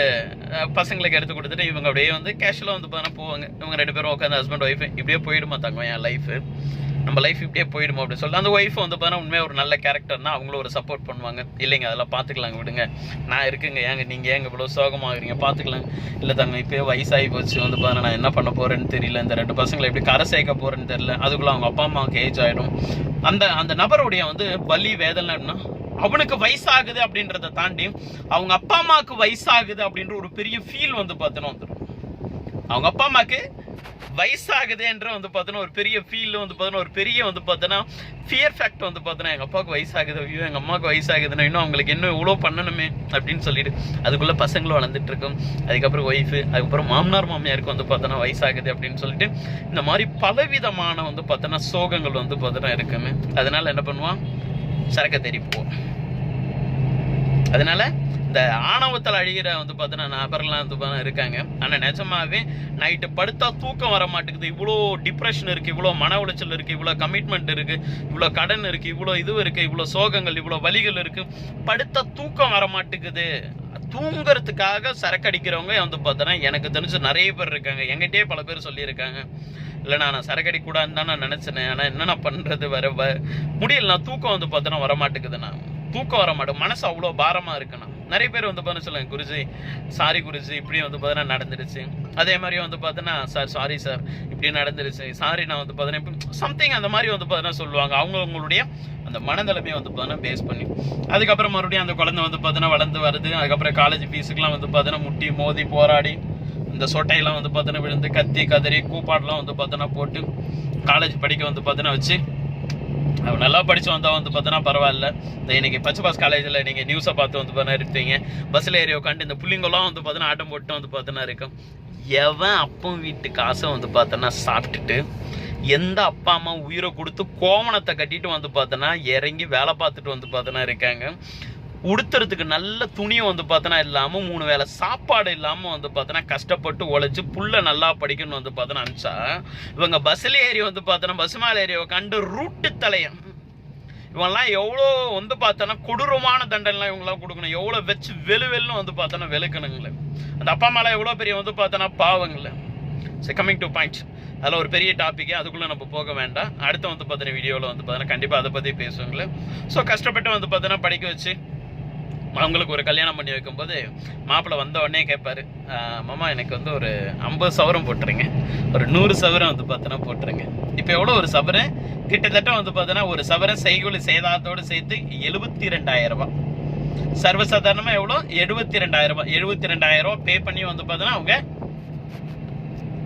பசங்களுக்கு எடுத்து கொடுத்துட்டு இவங்க அப்படியே வந்து கேஷுவலாக வந்து பார்த்தீங்கன்னா போவாங்க. இவங்க ரெண்டு பேரும் உட்காந்து ஹஸ்பண்ட் ஒய்ஃபு இப்படியே போயிடுமா தங்கம் என் லைஃபு நம்ம லைஃப் இப்படியே போயிடுமோ அப்படின்னு சொல்லிட்டு அந்த ஒய்ஃப் வந்து பார்த்தீங்கன்னா உண்மையாக ஒரு நல்ல கேரக்டர்னா அவங்களும் ஒரு சப்போர்ட் பண்ணுவாங்க. இல்லைங்க அதெல்லாம் பார்த்துக்கலாங்க விடுங்க. நான் இருக்குங்க ஏங்க நீங்கள் ஏங்க இவ்வளோ சோகமாகறீங்க? பார்த்துக்கலாம் இல்லை தங்க இப்போயே வயசாகி போச்சு வந்து பாருங்க நான் என்ன பண்ண போகிறேன்னு தெரியல. இந்த ரெண்டு பசங்களை எப்படி கரை சேர்க்க போகிறேன்னு தெரியல. அதுக்குள்ளே அவங்க அப்பா அம்மாவுக்கு ஏஜ் ஆகிடும் அந்த அந்த நபருடைய வந்து வலி வேதனைன்னா அவனுக்கு வயசாகுது அப்படின்றத தாண்டி அவங்க அப்பா அம்மாவுக்கு வயசாகுது அப்படின்ற ஒரு பெரிய ஃபீல் வந்து பார்த்தோன்னா வந்துடும் அவங்க அப்பா அம்மாக்கு வயசாகுதுன்ற வந்து பார்த்தோன்னா ஒரு பெரிய ஃபீல் வந்து பார்த்தோன்னா ஒரு பெரிய வந்து பார்த்தோன்னா ஃபியர் ஃபேக்ட் வந்து பார்த்தோன்னா எங்கள் அப்பாவுக்கு வயசாகுது ஐயோ எங்கள் அம்மாவுக்கு வயசாகுதுன்னா இன்னும் அவங்களுக்கு இன்னும் இவ்வளோ பண்ணணுமே? அப்படின்னு சொல்லிட்டு அதுக்குள்ளே பசங்களும் வளர்ந்துட்டு இருக்கும். அதுக்கப்புறம் ஒய்ஃபு அதுக்கப்புறம் மாமனார் மாமியாருக்கு வந்து பார்த்தோன்னா வயசாகுது அப்படின்னு சொல்லிட்டு இந்த மாதிரி பலவிதமான வந்து பார்த்தோன்னா சோகங்கள் வந்து பார்த்தோன்னா இருக்குமே. அதனால என்ன பண்ணுவான் சரக்கை தேடி போவோம். அதனால இந்த ஆணவத்தில் அழிகிற வந்து பார்த்தீங்கன்னா நபர்லாம் வந்து பார்த்தா இருக்காங்க. ஆனால் நிஜமாவே நைட்டு படுத்தா தூக்கம் வர மாட்டேங்குது. இவ்வளோ டிப்ரெஷன் இருக்குது இவ்வளோ மன உளைச்சல் இருக்குது இவ்வளோ கமிட்மெண்ட் இருக்குது இவ்வளோ கடன் இருக்குது இவ்வளோ இது இருக்குது இவ்வளோ சோகங்கள் இவ்வளோ வலிகள் இருக்குது படுத்தா தூக்கம் வர மாட்டேங்குது. தூங்கிறதுக்காக சரக்கு அடிக்கிறவங்க வந்து பார்த்தோன்னா எனக்கு தெரிஞ்சு நிறைய பேர் இருக்காங்க. எங்கிட்டே பல பேர் சொல்லியிருக்காங்க. இல்லைண்ணா நான் சரக்கு அடிக்கூடாதுன்னு தான் நான் நினச்சினேன் ஆனால் என்னென்ன பண்ணுறது வர வ முடியல நான் தூக்கம் வந்து பார்த்தோன்னா வர மாட்டேங்குதுண்ணா. தூக்கம் வர மாட்டேன் மனசு அவ்வளோ பாரமாக இருக்குண்ணா. நிறைய பேர் வந்து பார்த்தா சொல்லுங்கள் குருஜி சாரி குருஜி இப்படி வந்து பார்த்தீங்கன்னா நடந்துருச்சு அதே மாதிரியே வந்து பார்த்தீங்கன்னா சார் சாரி சார் இப்படி நடந்துருச்சு சாரி நான் வந்து பார்த்தீங்கன்னா சம்திங் அந்த மாதிரி வந்து பார்த்தீங்கன்னா சொல்லுவாங்க. அவங்க அவங்களுடைய அந்த மனநிலைமையை வந்து பார்த்தீங்கன்னா பேஸ் பண்ணி. அதுக்கப்புறம் மறுபடியும் அந்த குழந்தை வந்து பார்த்தீங்கன்னா வளர்ந்து வருது. அதுக்கப்புறம் காலேஜ் ஃபீஸுக்கெலாம் வந்து பார்த்தீங்கன்னா முட்டி மோதி போராடி இந்த சொட்டையெல்லாம் வந்து பார்த்தீங்கன்னா விழுந்து கத்தி கதறி கூப்பாடெலாம் வந்து பார்த்தோன்னா போட்டு காலேஜ் படிக்க வந்து பார்த்தோன்னா வச்சு அவன் நல்லா படித்து வந்தால் வந்து பார்த்தோன்னா பரவாயில்ல. இந்த இன்னைக்கு பச்சை பாஸ் காலேஜில் நீங்கள் நியூஸை பார்த்து வந்து பார்த்தா இருப்பீங்க. பஸ்ஸில் ஏறி உட்காந்து இந்த புள்ளிங்கெல்லாம் வந்து பார்த்தோன்னா ஆட்டம் போட்டு வந்து பார்த்தோன்னா இருக்கும். எவன் அப்பன் வீட்டு காசை வந்து பார்த்தோன்னா சாப்பிட்டுட்டு எந்த அப்பா அம்மா உயிரை கொடுத்து கோமணத்தை கட்டிட்டு வந்து பார்த்தோன்னா இறங்கி வேலை பார்த்துட்டு வந்து பார்த்தோன்னா இருக்காங்க. உடுத்துறதுக்கு நல்ல துணியும் வந்து பார்த்தோன்னா இல்லாமல் மூணு வேளை சாப்பாடு இல்லாமல் வந்து பார்த்தோன்னா கஷ்டப்பட்டு உழைச்சி புள்ள நல்லா படிக்கணும்னு வந்து பார்த்தோன்னா அனுப்பிச்சா இவங்க பஸ்ஸில் ஏறி வந்து பார்த்தோன்னா பஸ் மேலே ஏறி கண்டு ரூட்டு தலையம். இவங்கெல்லாம் எவ்வளோ வந்து பார்த்தோன்னா கொடூரமான தண்டனைலாம் இவங்களாம் கொடுக்கணும். எவ்வளோ வச்சு வெளு வெல்லும் வந்து பார்த்தோன்னா வெளுக்கணுங்களே. அந்த அப்பா அம்மாலாம் எவ்வளோ பெரிய வந்து பார்த்தோன்னா பாவங்களே. சரி கம்மிங் டு பாயிண்ட்ஸ் அதில் ஒரு பெரிய டாப்பிக்கே அதுக்குள்ளே நம்ம போக வேண்டாம். அடுத்த வந்து பார்த்தோன்னா வீடியோவில் வந்து பார்த்தோன்னா கண்டிப்பாக அதை பற்றி பேசுவாங்களே. ஸோ கஷ்டப்பட்டு வந்து பார்த்தோன்னா படிக்க வச்சு அவங்களுக்கு ஒரு கல்யாணம் பண்ணி வைக்கும்போது மாப்பிள்ளை வந்த உடனே கேட்பாரு மாமா எனக்கு வந்து ஒரு ஐம்பது சவரம் போட்டுருங்க. ஒரு நூறு சவரம் வந்து பார்த்தோன்னா போட்டுருங்க. இப்போ எவ்வளோ ஒரு சவரன் கிட்டத்தட்ட வந்து பார்த்தோன்னா ஒரு சவரன் செய்கூலி சேதாரத்தோடு சேர்த்து எழுபத்தி ரெண்டாயிரம் ரூபாய். சர்வசாதாரணமாக எவ்வளோ? எழுபத்தி ரெண்டாயிரம் ரூபாய். எழுபத்தி ரெண்டாயிரம் ரூபா பே பண்ணி வந்து பார்த்தோன்னா அவங்க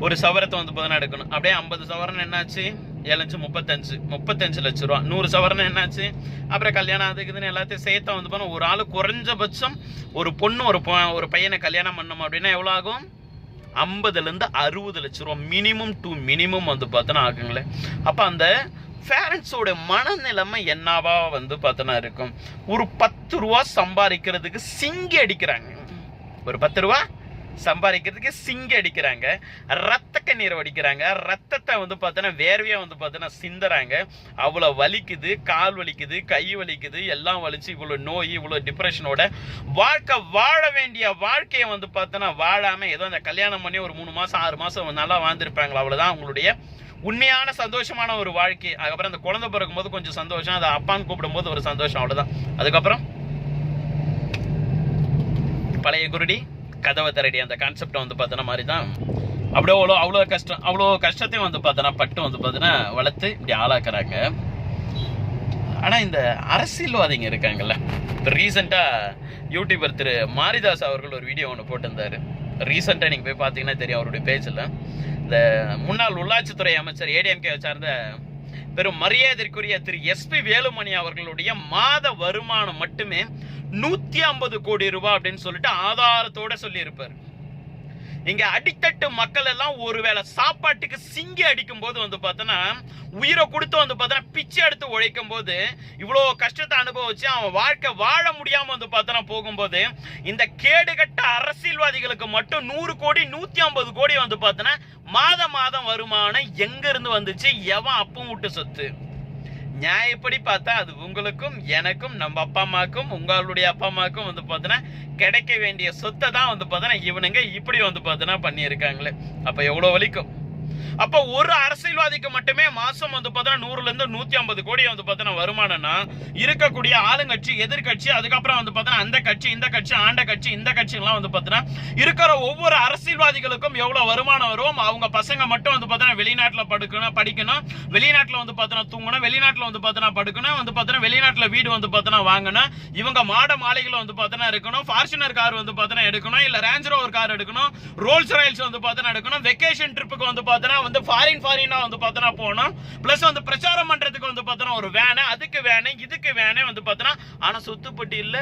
ஒரு சவரத்தை வந்து பார்த்தோன்னா எடுக்கணும். அப்படியே ஐம்பது சவரன் என்னாச்சு? ஏழஞ்சு முப்பத்தஞ்சு. முப்பத்தஞ்சு லட்ச ரூபா. நூறு சவரன் என்னாச்சு? அப்புறம் கல்யாணம் அதுக்குதுன்னு எல்லாத்தையும் சேர்த்தா வந்து போனோம் ஒரு ஆள் குறைஞ்சபட்சம் ஒரு பொண்ணு ஒரு ஒரு பையனை கல்யாணம் பண்ணோம் அப்படின்னா எவ்வளோ ஆகும்? ஐம்பதுலேருந்து அறுபது லட்ச ரூபா. மினிமம் டு மினிமம் வந்து பார்த்தோன்னா ஆகுங்களே. அப்போ அந்த பேரண்ட்ஸோட மனநிலைமை என்னவா வந்து பார்த்தோன்னா இருக்கும். ஒரு பத்து ரூபா சம்பாதிக்கிறதுக்கு சிங்கி அடிக்கிறாங்க. ஒரு பத்து ரூபா சம்பாதிக்கிறதுக்கு சிங்கி அடிக்கிறாங்க ரத்த கண்ணீரை வடிக்கிறாங்க ரத்தத்தை வந்து பார்த்தோன்னா வேர்வையாக வந்து பார்த்தோன்னா சிந்துறாங்க. அவ்வளோ வலிக்குது கால் வலிக்குது கை வலிக்குது எல்லாம் வலிச்சு இவ்வளோ நோய் இவ்வளோ டிப்ரெஷனோட வாழ்க்கை வாழ வேண்டிய வாழ்க்கையை வந்து பார்த்தோன்னா வாழாம ஏதோ அந்த கல்யாணம் பண்ணி ஒரு மூணு மாதம் ஆறு மாதம் நல்லா வாழ்ந்திருப்பாங்களா? அவ்வளோதான் அவங்களுடைய உண்மையான சந்தோஷமான ஒரு வாழ்க்கை. அதுக்கப்புறம் அந்த குழந்தை பிறக்கும் போது கொஞ்சம் சந்தோஷம் அதை அப்பான்னு கூப்பிடும்போது ஒரு சந்தோஷம் அவ்வளோதான். அதுக்கப்புறம் பழைய குருடி கதவை திரடி அந்த கான்செப்டை வந்து பார்த்தோன்னா மாதிரி தான் அப்படியே அவ்வளோ அவ்வளோ கஷ்டம் அவ்வளோ கஷ்டத்தையும் வந்து பார்த்தோன்னா பட்டு வந்து பார்த்தோன்னா வளர்த்து இப்படி ஆளாக்குறாங்க. ஆனால் இந்த அரசியல்வாதிங்க இருக்காங்கல்ல இப்போ ரீசெண்டாக யூடியூபர் திரு மாரிதாஸ் அவர்கள் ஒரு வீடியோ ஒன்று போட்டிருந்தார். ரீசெண்டாக நீங்கள் போய் பார்த்தீங்கன்னா தெரியும் அவருடைய பேஜில் இந்த முன்னாள் உள்ளாட்சித்துறை அமைச்சர் ஏடிஎம்கே சார்ந்த பெரும் மரியாதைக்குரிய திரு எஸ்பி வேலுமணி அவர்களுடைய மாத வருமானம் மட்டுமே நூத்தி ஐம்பது கோடி ரூபாய் அப்படின்னு சொல்லிட்டு ஆதாரத்தோட சொல்லியிருப்பார். இங்க அடித்தட்டு மக்கள் எல்லாம் ஒருவேளை சாப்பாட்டுக்கு சிங்கி அடிக்கும் போது வந்து பார்த்தோன்னா உயிரை கொடுத்து வந்து பார்த்தோன்னா பிச்சை எடுத்து உழைக்கும் போது இவ்வளோ கஷ்டத்தை அனுபவிச்சு அவன் வாழ்க்கை வாழ முடியாம வந்து பார்த்தோன்னா போகும்போது இந்த கேடுகட்ட அரசியல்வாதிகளுக்கு மட்டும் நூறு கோடி நூத்தி ஐம்பது கோடி வந்து பார்த்தோன்னா மாதம் மாதம் வருமானம் எங்க இருந்து வந்துச்சு? எவன் அப்பவும் விட்டு சொத்து? நியாயப்படி பார்த்தா அது உங்களுக்கும் எனக்கும் நம்ம அப்பா அம்மாக்கும் உங்களுடைய அப்பா அம்மாக்கும் வந்து பார்த்தோன்னா கிடைக்க வேண்டிய சொத்தை தான் வந்து பார்த்தோன்னா இவனுங்க இப்படி வந்து பார்த்தோன்னா பண்ணியிருக்காங்களே. அப்போ எவ்வளோ வலிக்கும்? அப்போ ஒரு அரசியல்வாதிக்கு மட்டுமே மாசம் வந்து பார்த்தீங்கன்னா நூறுல இருந்து நூத்தி ஐம்பது கோடி வந்து பார்த்தீங்கன்னா வருமானம்னா இருக்கக்கூடிய ஆளுங்கட்சி எதிர்கட்சி அதுக்கப்புறம் வந்து பார்த்தீங்கன்னா அந்த கட்சி இந்த கட்சி ஆண்ட கட்சி இந்த கட்சிலாம் வந்து பார்த்தீங்கன்னா இருக்கிற ஒவ்வொரு அரசியல்வாதிகளுக்கும் எவ்வளவு வருமானம் வரும் அவங்க பசங்க மட்டும் வந்து பார்த்தீங்கன்னா வெளிநாட்டுல படுக்கணும் படிக்கணும் வெளிநாட்டுல வந்து பார்த்தீங்கன்னா தூங்கணும் வெளிநாட்டுல வந்து பார்த்தீங்கன்னா படுக்கணும் வந்து பார்த்தீங்கன்னா வெளிநாட்டுல வீடு வந்து பார்த்தீங்கன்னா வாங்கணும் இவங்க மாட மாளிகைகள் வந்து பார்த்தீங்கன்னா இருக்கணும் ஃபார்ச்சுனர் கார் வந்து பார்த்தீங்கன்னா எடுக்கணும் இல்ல ரேஞ்ச் ரோவர் கார் எடுக்கணும் ரோல்ஸ் ராயல்ஸ் வந்து பார்த்தோன்னா எடுக்கணும் வெக்கேஷன் ட்ரிப்புக்கு வந்து ஏன்னா வந்து ஃபாரின் ஃபாரினாக வந்து பார்த்தீங்கன்னா போகணும். ப்ளஸ் வந்து பிரச்சாரம் பண்றதுக்கு வந்து பார்த்தோன்னா ஒரு வேனு அதுக்கு வேனு இதுக்கு வேனே வந்து பார்த்தோன்னா ஆனா சொத்துப்பட்டி இல்ல.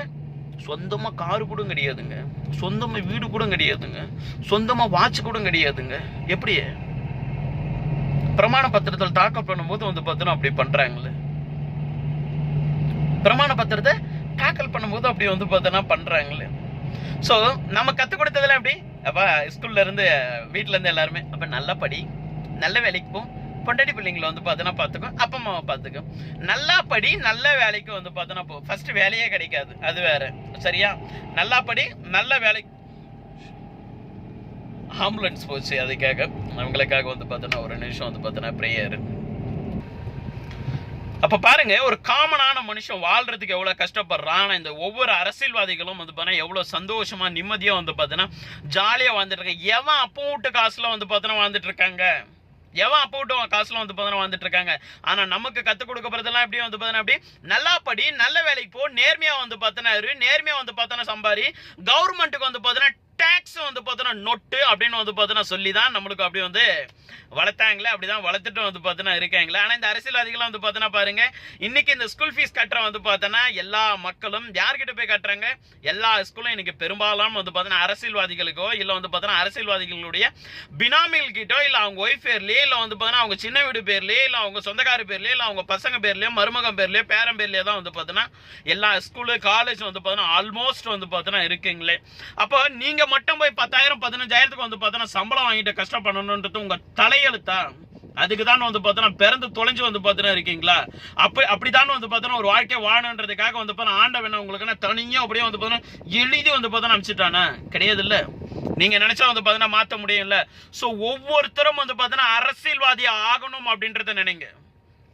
சொந்தமா காரு கூட கிடையாதுங்க. சொந்தமா வீடு கூட கிடையாதுங்க. சொந்தமா வாட்ச் கூட கிடையாதுங்க. எப்படி? பிரமாண பத்திரத்தில் தாக்கல் பண்ணும்போது வந்து பார்த்தீங்கன்னா அப்படி பண்றாங்களே. பிரமாண பத்திரத்தை தாக்கல் பண்ணும்போது அப்படி வந்து பார்த்தோன்னா பண்றாங்களே. ஸோ நம்ம கற்றுக் கொடுத்ததுல எப்படி? அப்பா ஸ்கூல்ல இருந்து வீட்ல இருந்து எல்லாருமே. அப்ப நல்லா படி. நல்ல வேலைக்கு போ பொண்டாட்டி பிள்ளைங்களை வந்து பார்த்தோன்னா பார்த்துக்கும் அப்பா அம்மாவை பார்த்துக்கும். நல்லா படி நல்ல வேலைக்கு வந்து பார்த்தோன்னா போ ஃபஸ்ட்டு வேலையே கிடைக்காது அது வேற. சரியா? நல்லா படி நல்ல வேலைக்கு ஆம்புலன்ஸ் போச்சு அதுக்காக. அவங்களுக்காக வந்து பார்த்தோன்னா ஒரு நிமிஷம் வந்து பார்த்தோன்னா ப்ரேயர் அப்போ பாருங்க ஒரு காமனான மனுஷன் வாழ்றதுக்கு எவ்வளோ கஷ்டப்படுறான் இந்த ஒவ்வொரு அரசியல்வாதிகளும் வந்து பார்த்தா எவ்வளோ சந்தோஷமாக நிம்மதியாக வந்து பார்த்தீங்கன்னா ஜாலியாக வாழ்ந்துட்டு இருக்காங்க. எவன் அப்போ வீட்டு காசுல வந்து பார்த்தோன்னா வாழ்ந்துட்டு இருக்காங்க? எவன் அப்போ விட்டு காசுல வந்து பார்த்தீங்கன்னா வந்துட்டு இருக்காங்க? ஆனா நமக்கு கத்துக் கொடுக்கறதெல்லாம் எப்படி வந்து பார்த்தோன்னா அப்படி நல்லா படி நல்ல வேலைக்கு போ நேர்மையா வந்து பார்த்தனா இரு நேர்மையா வந்து பார்த்தோன்னா சம்பாரி கவர்மெண்ட்டுக்கு வந்து பார்த்தோன்னா டேக்ஸ் வந்து பார்த்தோன்னா நொட்டு அப்படின்னு வந்து பார்த்தோன்னா சொல்லி தான் நம்மளுக்கு அப்படி வந்து வளர்த்தாங்களே அப்படிதான் வளர்த்துட்டு வந்து பார்த்தோன்னா இருக்காங்களே ஆனால் இந்த அரசியல்வாதிகள்லாம் வந்து பார்த்தீங்கன்னா பாருங்க இன்னைக்கு இந்த ஸ்கூல் ஃபீஸ் கட்டுற வந்து பார்த்தோன்னா எல்லா மக்களும் யார்கிட்ட போய் கட்டுறாங்க எல்லா ஸ்கூலும் இன்னைக்கு பெரும்பாலும் வந்து பார்த்தோன்னா அரசியல்வாதிகளுக்கோ இல்லை வந்து பார்த்தோன்னா அரசியல்வாதிகளுடைய பினாமிகள்கிட்டோ இல்லை அவங்க ஒய்ஃப் பேர்லேயே இல்லை வந்து பார்த்தோன்னா அவங்க சின்ன வீடு பேர்லேயே இல்லை அவங்க சொந்தக்கார பேர்லேயே இல்லை அவங்க பசங்க பேர்லேயே மருமகன் பேர்லேயே பேரன் பேர்லேயே தான் வந்து பார்த்தோன்னா எல்லா ஸ்கூலு காலேஜ் வந்து பார்த்தோன்னா ஆல்மோஸ்ட் வந்து பார்த்தோன்னா இருக்குங்களே அப்போ நீங்கள் மட்டும் போய் பத்தாயிரம் பதினஞ்சாயிரத்துக்கு வந்து பார்த்தோன்னா சம்பளம் வாங்கிட்டு கஷ்டப்படணுன்றது உங்க தலையெழுத்தா? அதுக்கு தான் வந்து பார்த்தோன்னா பிறந்து தொலைஞ்சு வந்து பார்த்தோன்னா இருக்கீங்களா? அப்படி அப்படிதான் வந்து பார்த்தோன்னா ஒரு வாழ்க்கை வாழணுன்றதுக்காக வந்து பார்த்தா ஆண்டவன் உங்களுக்கு தனியாக அப்படியே வந்து பார்த்தோன்னா எழுதி வந்து பார்த்தோன்னா அனுப்பிச்சிட்டானே? கிடையாது இல்ல நீங்க நினைச்சா வந்து பார்த்தோன்னா மாற்ற முடியும்ல. ஸோ ஒவ்வொருத்தரும் வந்து பார்த்தோன்னா அரசியல்வாதி ஆகணும் அப்படின்றத நினைங்க.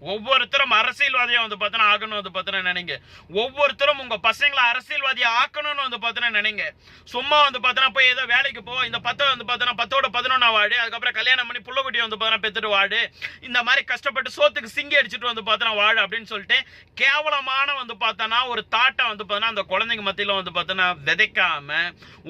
ஒவ்வொருத்தரும் அரசியல்வாதியா வந்து பார்த்தோன்னா ஆகணும் வந்து பார்த்தோன்னா நினைங்க ஒவ்வொருத்தரும் உங்க பசங்களை அரசியல்வாதியா ஆக்கணும்னு வந்து பார்த்தோன்னா நினைங்க சும்மா வந்து பார்த்தோன்னா போய் ஏதோ வேலைக்கு போ இந்த பத்தை வந்து பார்த்தோன்னா பத்தோட பதினொன்னா வாடு அதுக்கப்புறம் கல்யாணம் பண்ணி புள்ளக்குட்டி வந்து பார்த்தோன்னா பெத்துட்டு வாடு இந்த மாதிரி கஷ்டப்பட்டு சோத்துக்கு சிங்கி அடிச்சுட்டு வந்து பார்த்தோன்னா வாடு அப்படின்னு சொல்லிட்டு கேவலமான வந்து பார்த்தோன்னா ஒரு தாட்டை வந்து பார்த்தோன்னா அந்த குழந்தைங்க மத்தியில் வந்து பார்த்தோன்னா விதைக்காம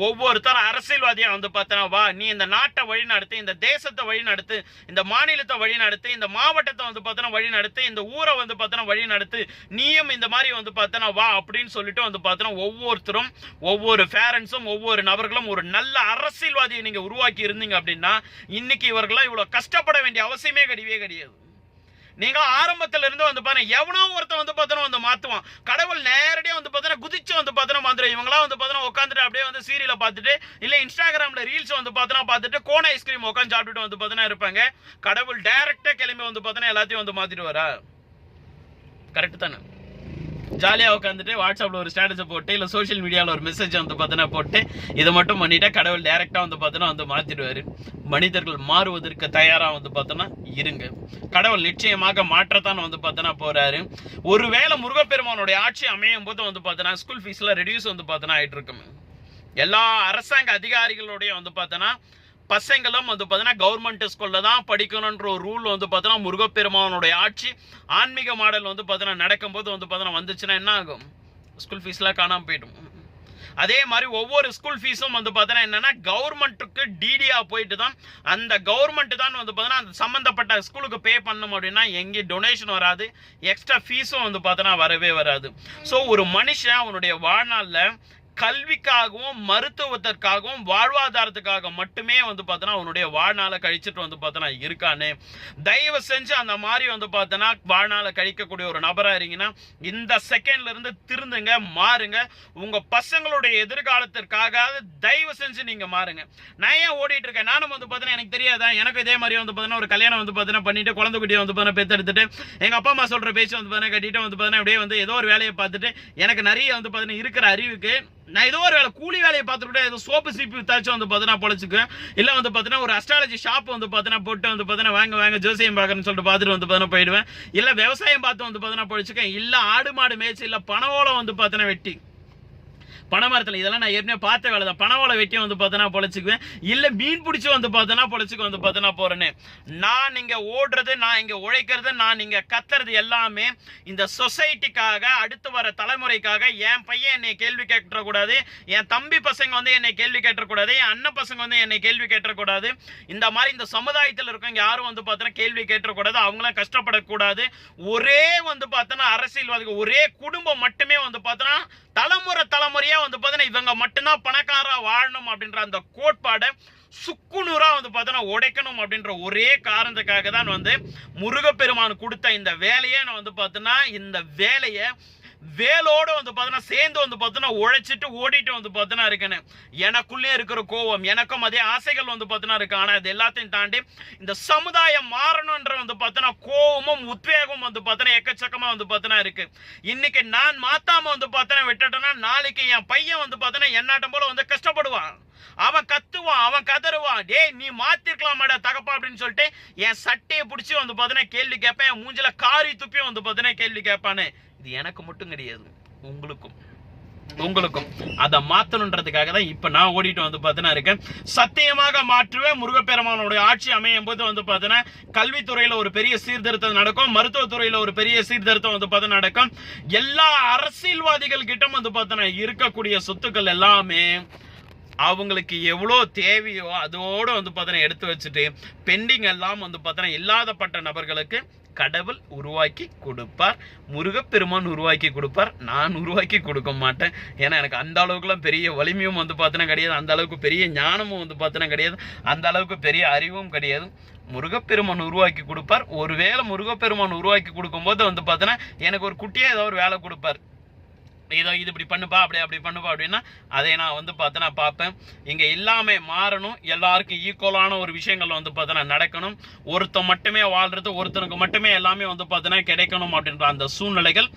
ஒவ்வொருத்தரும் அரசியல்வாதியா வந்து பார்த்தோன்னா வா நீ இந்த நாட்டை வழி நடத்து இந்த தேசத்தை வழி நடத்து இந்த மாநிலத்தை வழி நடத்து இந்த மாவட்டத்தை வந்து பார்த்தோன்னா வழி நடத்து இந்த ஊரை வந்து பார்த்தோன்னா வழி நடத்து நீயும் இந்த மாதிரி வந்து பார்த்தோன்னா வா அப்படின்னு சொல்லிட்டு வந்து பார்த்தோன்னா ஒவ்வொருத்தரும் ஒவ்வொரு பேரண்ட்ஸும் ஒவ்வொரு நபர்களும் ஒரு நல்ல அரசியல்வாதியை நீங்க உருவாக்கி இருந்தீங்க அப்படின்னா இன்னைக்கு இவர்களாம் இவ்வளவு கஷ்டப்பட வேண்டிய அவசியமே கிடையவே கிடையாது. நீங்க ஆரம்பத்துல இருந்து வந்து பாருங்க எவனோ ஒருத்தன் வந்து பார்த்தோன்னா வந்து மாத்துவான். கடவுள் நேரடியாக வந்து பார்த்தோன்னா குதிச்சு வந்து பார்த்தோன்னா மாத்துறோம் இவங்களாம் வந்து பார்த்தோன்னா உட்காந்துட்டு அப்படியே வந்து சீரியலை பார்த்துட்டு இல்ல இன்ஸ்டாகிராம்ல ரீல்ஸ் வந்து பார்த்தோன்னா பார்த்துட்டு கோன் ஐஸ்கிரீம் உட்காந்து சாப்பிட்டுட்டு வந்து பார்த்தோன்னா இருப்பாங்க. கடவுள் டைரக்டா கிளம்பி வந்து பார்த்தோன்னா எல்லாத்தையும் வந்து மாத்திட்டு வரா? கரெக்ட் தானே? ஜாலியாக உட்காந்துட்டு வாட்ஸ்அப்பில் ஒரு ஸ்டேட்டஸை போட்டு இல்லை சோஷியல் மீடியாவில் ஒரு மெசேஜ் வந்து பார்த்தோன்னா போட்டு இதை மட்டும் பண்ணிட்டா கடவுள் டேரெக்டாக வந்து பார்த்தோன்னா வந்து மாற்றிடுவார் மனிதர்கள் மாறுவதற்கு தயாராக வந்து பார்த்தோன்னா இருங்க. கடவுள் நிச்சயமாக மாற்றத்தான் வந்து பார்த்தோன்னா போகிறாரு ஒருவேளை முருகப்பெருமானுடைய ஆட்சி அமையும் போது வந்து பார்த்தோன்னா ஸ்கூல் ஃபீஸில் ரெடியூஸ் வந்து பார்த்தோன்னா ஆகிட்டு இருக்கும் எல்லா அரசாங்க அதிகாரிகளுடைய வந்து பார்த்தோன்னா பசங்களும் வந்து பார்த்தீங்கன்னா கவர்மெண்ட் ஸ்கூலில் தான் படிக்கணுன்ற ஒரு ரூல் வந்து பார்த்தீங்கன்னா முருகப்பெருமானுடைய ஆட்சி ஆன்மீக மாடல் வந்து பார்த்தீங்கன்னா நடக்கும்போது வந்து பார்த்தீங்கன்னா வந்துச்சுன்னா என்ன ஆகும்? ஸ்கூல் ஃபீஸ்லாம் காணாமல் போயிடும். அதே மாதிரி ஒவ்வொரு ஸ்கூல் ஃபீஸும் வந்து பார்த்தீங்கன்னா என்னன்னா கவர்மெண்ட்டுக்கு டிடியாக போயிட்டு தான் அந்த கவர்மெண்ட் தான் வந்து பார்த்தீங்கன்னா அந்த சம்மந்தப்பட்ட ஸ்கூலுக்கு பே பண்ணணும் அப்படின்னா எங்கேயும் டொனேஷன் வராது எக்ஸ்ட்ரா ஃபீஸும் வந்து பார்த்தீங்கன்னா வரவே வராது. ஸோ ஒரு மனுஷன் அவனுடைய வாழ்நாளில் கல்விக்காகவும் மருத்துவத்திற்காகவும் வாழ்வாதாரத்துக்காக மட்டுமே வந்து பார்த்தோன்னா அவனுடைய வாழ்நாளை கழிச்சிட்டு வந்து பார்த்தோன்னா இருக்கான்னு தயவு செஞ்சு அந்த மாதிரி வந்து பார்த்தோன்னா வாழ்நாளை கழிக்கக்கூடிய ஒரு நபராக இருங்கன்னா இந்த செகண்ட்ல இருந்து திருந்துங்க மாறுங்க. உங்கள் பசங்களுடைய எதிர்காலத்திற்காக தயவு செஞ்சு நீங்கள் மாறுங்க. நான் ஏன் ஓடிட்டு இருக்கேன்? நானும் வந்து பார்த்தீங்கன்னா எனக்கு தெரியாதான் எனக்கு இதே மாதிரி வந்து பார்த்தீங்கன்னா ஒரு கல்யாணம் வந்து பார்த்தீங்கன்னா பண்ணிட்டு குழந்தை குட்டியை வந்து பார்த்தீங்கன்னா பெற்றெடுத்துட்டு எங்கள் அப்பா அம்மா சொல்கிற பேச்சு வந்து பார்த்தீங்கன்னா கட்டிட்டு வந்து பார்த்தீங்கன்னா அப்படியே வந்து ஏதோ ஒரு வேலையை பார்த்துட்டு எனக்கு நிறைய வந்து பார்த்தீங்கன்னா இருக்கிற அறிவுக்கு நான் ஏதோ ஒரு வேலை கூலி வேலையை பார்த்துட்டு ஏதோ சோப்பு சீப்பு வித்தாச்சும் வந்து பார்த்தீங்கன்னா பொழைச்சிக்கிறேன் இல்லை வந்து பார்த்தீங்கன்னா ஒரு அஸ்ட்ராலஜி ஷாப் வந்து பார்த்தீங்கன்னா போட்டு வந்து பார்த்தீங்கன்னா வாங்க வாங்க ஜோசியம் பார்க்கறேன்னு சொல்லிட்டு பார்த்துட்டு வந்து பார்த்தீங்கன்னா போயிடுவேன். இல்லை விவசாயம் பார்த்து வந்து பார்த்தீங்கன்னா பொழைச்சிக்கேன் இல்லை ஆடு மாடு மேய்ச்சி இல்லை பணவோலம் வந்து பார்த்தீங்கன்னா வெட்டி. பனைமரத்தில் இதெல்லாம் நான் ஏற்கனவே பார்த்த வேலை தான். பனவோலை வெட்டி வந்து பார்த்தோன்னா பொழைச்சிக்குவேன். இல்லை மீன் பிடிச்சி வந்து பார்த்தோன்னா பொழைச்சிக்கு வந்து பார்த்தோன்னா போறேன்னு நான் இங்கே ஓடுறது நான் இங்கே உழைக்கிறது நான் இங்கே கத்துறது எல்லாமே இந்த சொசைட்டிக்காக அடுத்து வர தலைமுறைக்காக என் பையன் என்னை கேள்வி கேட்டக்கூடாது என் தம்பி பசங்க வந்து என்னை கேள்வி கேட்டக்கூடாது என் அண்ணன் பசங்க வந்து என்னை கேள்வி கேட்டக்கூடாது இந்த மாதிரி இந்த சமுதாயத்தில் இருக்கவங்க யாரும் வந்து பார்த்தோன்னா கேள்வி கேட்டக்கூடாது அவங்களாம் கஷ்டப்படக்கூடாது. ஒரே வந்து பார்த்தோன்னா அரசியல்வாதிகள் ஒரே குடும்பம் மட்டுமே வந்து பார்த்தோன்னா தலைமுறை தலைமுறையா வந்து பார்த்தீங்கன்னா இவங்க மட்டும்தான் பணக்காரா வாழணும் அப்படின்ற அந்த கோட்பாடை சுக்குநூறா வந்து பார்த்தோன்னா உடைக்கணும் அப்படின்ற ஒரே காரணத்துக்காக தான் வந்து முருகப்பெருமான் கொடுத்த இந்த வேலையை நான் வந்து பார்த்தோன்னா இந்த வேலையை வேலோட வந்து பார்த்தோன்னா சேர்ந்து வந்து பார்த்தோன்னா உழைச்சிட்டு ஓடிட்டு வந்து பார்த்தோன்னா இருக்கேன்னு. எனக்குள்ளே இருக்கிற கோவம் எனக்கும் அதே ஆசைகள் வந்து பார்த்தினா இருக்கு. ஆனால் இது எல்லாத்தையும் தாண்டி இந்த சமுதாயம் மாறணுன்ற வந்து பார்த்தோன்னா கோவமும் உத்வேகமும் வந்து பார்த்தோன்னா எக்கச்சக்கமாக வந்து பார்த்தோன்னா இருக்கு. இன்னைக்கு நான் மாத்தாம வந்து பார்த்தோன்னா விட்டுட்டேன்னா நாளைக்கு என் பையன் வந்து பார்த்தோன்னா என்னாட்டம் போல வந்து கஷ்டப்படுவான். அவன் கத்துவான் அவன் கதறுவான். டேய் நீ மாத்திருக்கலாமாடா தகப்பா அப்படின்னு சொல்லிட்டு என் சட்டையை பிடிச்சி வந்து பார்த்தோன்னா கேள்வி கேட்பேன். என் மூஞ்சில காரி துப்பி வந்து பார்த்தோன்னா கேள்வி கேட்பானு. இது எனக்கு மட்டும் கிடையாது. உங்களுக்கும். உங்களுக்கும். அதை மாத்தணுன்றதுக்காக தான் இப்ப நான் ஓடிட்டு வந்து பார்த்தீங்கன்னா இருக்கேன். சத்தியமாக மாற்றுவேன். முருகப்பெருமானோட ஆட்சி அமையும் போது வந்து பார்த்தீங்கன்னா கல்வித்துறையில ஒரு பெரிய சீர்திருத்தம் நடக்கும். மருத்துவத்துறையில ஒரு பெரிய சீர்திருத்தம் வந்து பார்த்தீங்கன்னா நடக்கும். எல்லா அரசியல்வாதிகள் கிட்ட வந்து பார்த்தீங்கன்னா இருக்கக்கூடிய சொத்துக்கள் எல்லாமே அவங்களுக்கு எவ்வளோ தேவையோ அதோடு வந்து பார்த்தீங்கன்னா எடுத்து வச்சுட்டு பெண்டிங் எல்லாம் வந்து பார்த்தீங்கன்னா இல்லாதப்பட்ட நபர்களுக்கு கடவுள் உருவாக்கி கொடுப்பார். முருகப்பெருமான் உருவாக்கி கொடுப்பார். நான் உருவாக்கி கொடுக்க மாட்டேன். ஏன்னா எனக்கு அந்த அளவுக்குலாம் பெரிய வலிமையும் வந்து பார்த்தோன்னா கிடையாது. அந்த அளவுக்கு பெரிய ஞானமும் வந்து பார்த்தோன்னா கிடையாது. அந்த அளவுக்கு பெரிய அறிவும் கிடையாது. முருகப்பெருமான் உருவாக்கி கொடுப்பார். ஒருவேளை முருகப்பெருமான் உருவாக்கி கொடுக்கும்போது வந்து பார்த்தோன்னா எனக்கு ஒரு குட்டியாக ஏதோ ஒரு வேலை கொடுப்பார். ஏதோ இது இப்படி பண்ணுப்பா அப்படி அப்படி பண்ணுப்பா அப்படின்னா அதை நான் வந்து பார்த்தோன்னா பார்ப்பேன். இங்கே எல்லாமே மாறணும். எல்லாருக்கும் ஈக்குவலான ஒரு விஷயங்கள் வந்து பார்த்தோன்னா நடக்கணும். ஒருத்தன் மட்டுமே வாழ்றது ஒருத்தனுக்கு மட்டுமே எல்லாமே வந்து பார்த்தோன்னா கிடைக்கணும் அப்படின்ற அந்த சூழ்நிலைகள்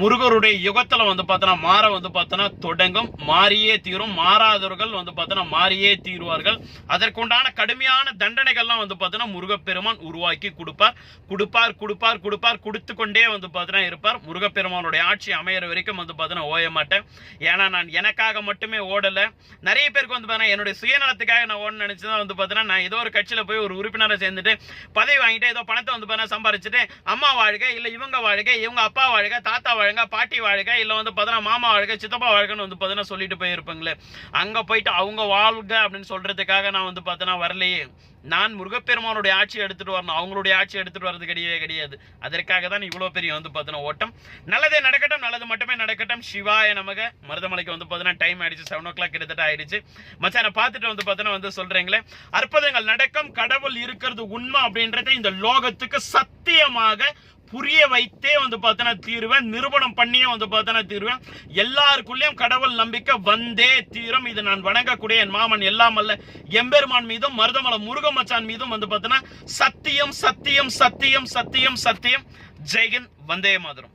முருகருடைய யுகத்துல வந்து பார்த்தோன்னா மாற வந்து பார்த்தோன்னா தொடங்கும் மாறியே தீரும் மாறாதவர்கள் வந்து பார்த்தோன்னா மாறியே தீருவார்கள். அதற்குண்டான கடுமையான தண்டனைகள்லாம் வந்து பார்த்தோன்னா முருகப்பெருமான் உருவாக்கி கொடுப்பார். கொடுப்பார் கொடுப்பார் கொடுப்பார் கொடுத்து கொண்டே வந்து பார்த்தோன்னா இருப்பார். முருகப்பெருமானுடைய ஆட்சி அமையிற வரைக்கும் வந்து பார்த்தோன்னா ஓய மாட்டேன். ஏன்னா நான் எனக்காக மட்டுமே ஓடலை. நிறைய பேருக்கு வந்து பார்த்தோன்னா என்னுடைய சுயநலத்துக்காக நான் ஓட நினைச்சு தான் வந்து பார்த்தோன்னா நான் ஏதோ ஒரு கட்சியில் போய் ஒரு உறுப்பினரை சேர்ந்துட்டு பதவி வாங்கிட்டு ஏதோ பணத்தை வந்து பார்த்தீங்கன்னா சம்பாரிச்சுட்டு அம்மா வாழ்க இல்லை இவங்க வாழ்க இவங்க அப்பா வாழ்க தாத்தா வாழ்க பாட்டி வாழ்க இல்லை வந்து பார்த்தீங்கன்னா மாமா வாழ்க சித்தப்பா வாழ்கன்னு வந்து பார்த்தீங்கன்னா சொல்லிட்டு போயிருப்பாங்களே. அங்கே போயிட்டு அவங்க வாழ்க அப்படின்னு சொல்கிறதுக்காக நான் வந்து பார்த்தீங்கன்னா வரலையே. நான் முருகப்பெருமானுடைய ஆட்சி எடுத்துகிட்டு வரணும். அவங்களுடைய ஆட்சி எடுத்துகிட்டு வர்றது கிடையவே கிடையாது. அதற்காக தான் இவ்வளோ பெரிய வந்து பார்த்தீங்கன்னா ஓட்டம். நல்லதே நடக்கட்டும் நல்லது மட்டுமே நடக்கட்டும். சிவாய நமக. மருதமலைக்கு வந்து பார்த்தீங்கன்னா டைம் ஆயிடுச்சு. செவன் ஓ கிளாக் கிட்டத்தட்ட ஆயிடுச்சு. மச்சான பார்த்துட்டு வந்து பார்த்தீங்கன்னா வந்து சொல்கிறீங்களே அற்புதங்கள் நடக்கும். கடவுள் இருக்கிறது உண்மை அப்படின்றத இந்த லோகத்துக்கு சத்தியமாக புரிய வைத்தே வந்து பார்த்தோன்னா தீருவேன் நிரூபணம் பண்ணியே வந்து பார்த்தோன்னா தீருவேன். எல்லாருக்குள்ளேயும் கடவுள் நம்பிக்கை வந்தே தீரும். இது நான் வணங்கக்கூடிய என் மாமன் எல்லாம் அல்ல. எம்பெருமான் மீதும் மருதமலை முருகமச்சான் மீதும் வந்து பார்த்தோன்னா சத்தியம் சத்தியம் சத்தியம் சத்தியம் சத்தியம். ஜெயகன் வந்தே மாதிரம்.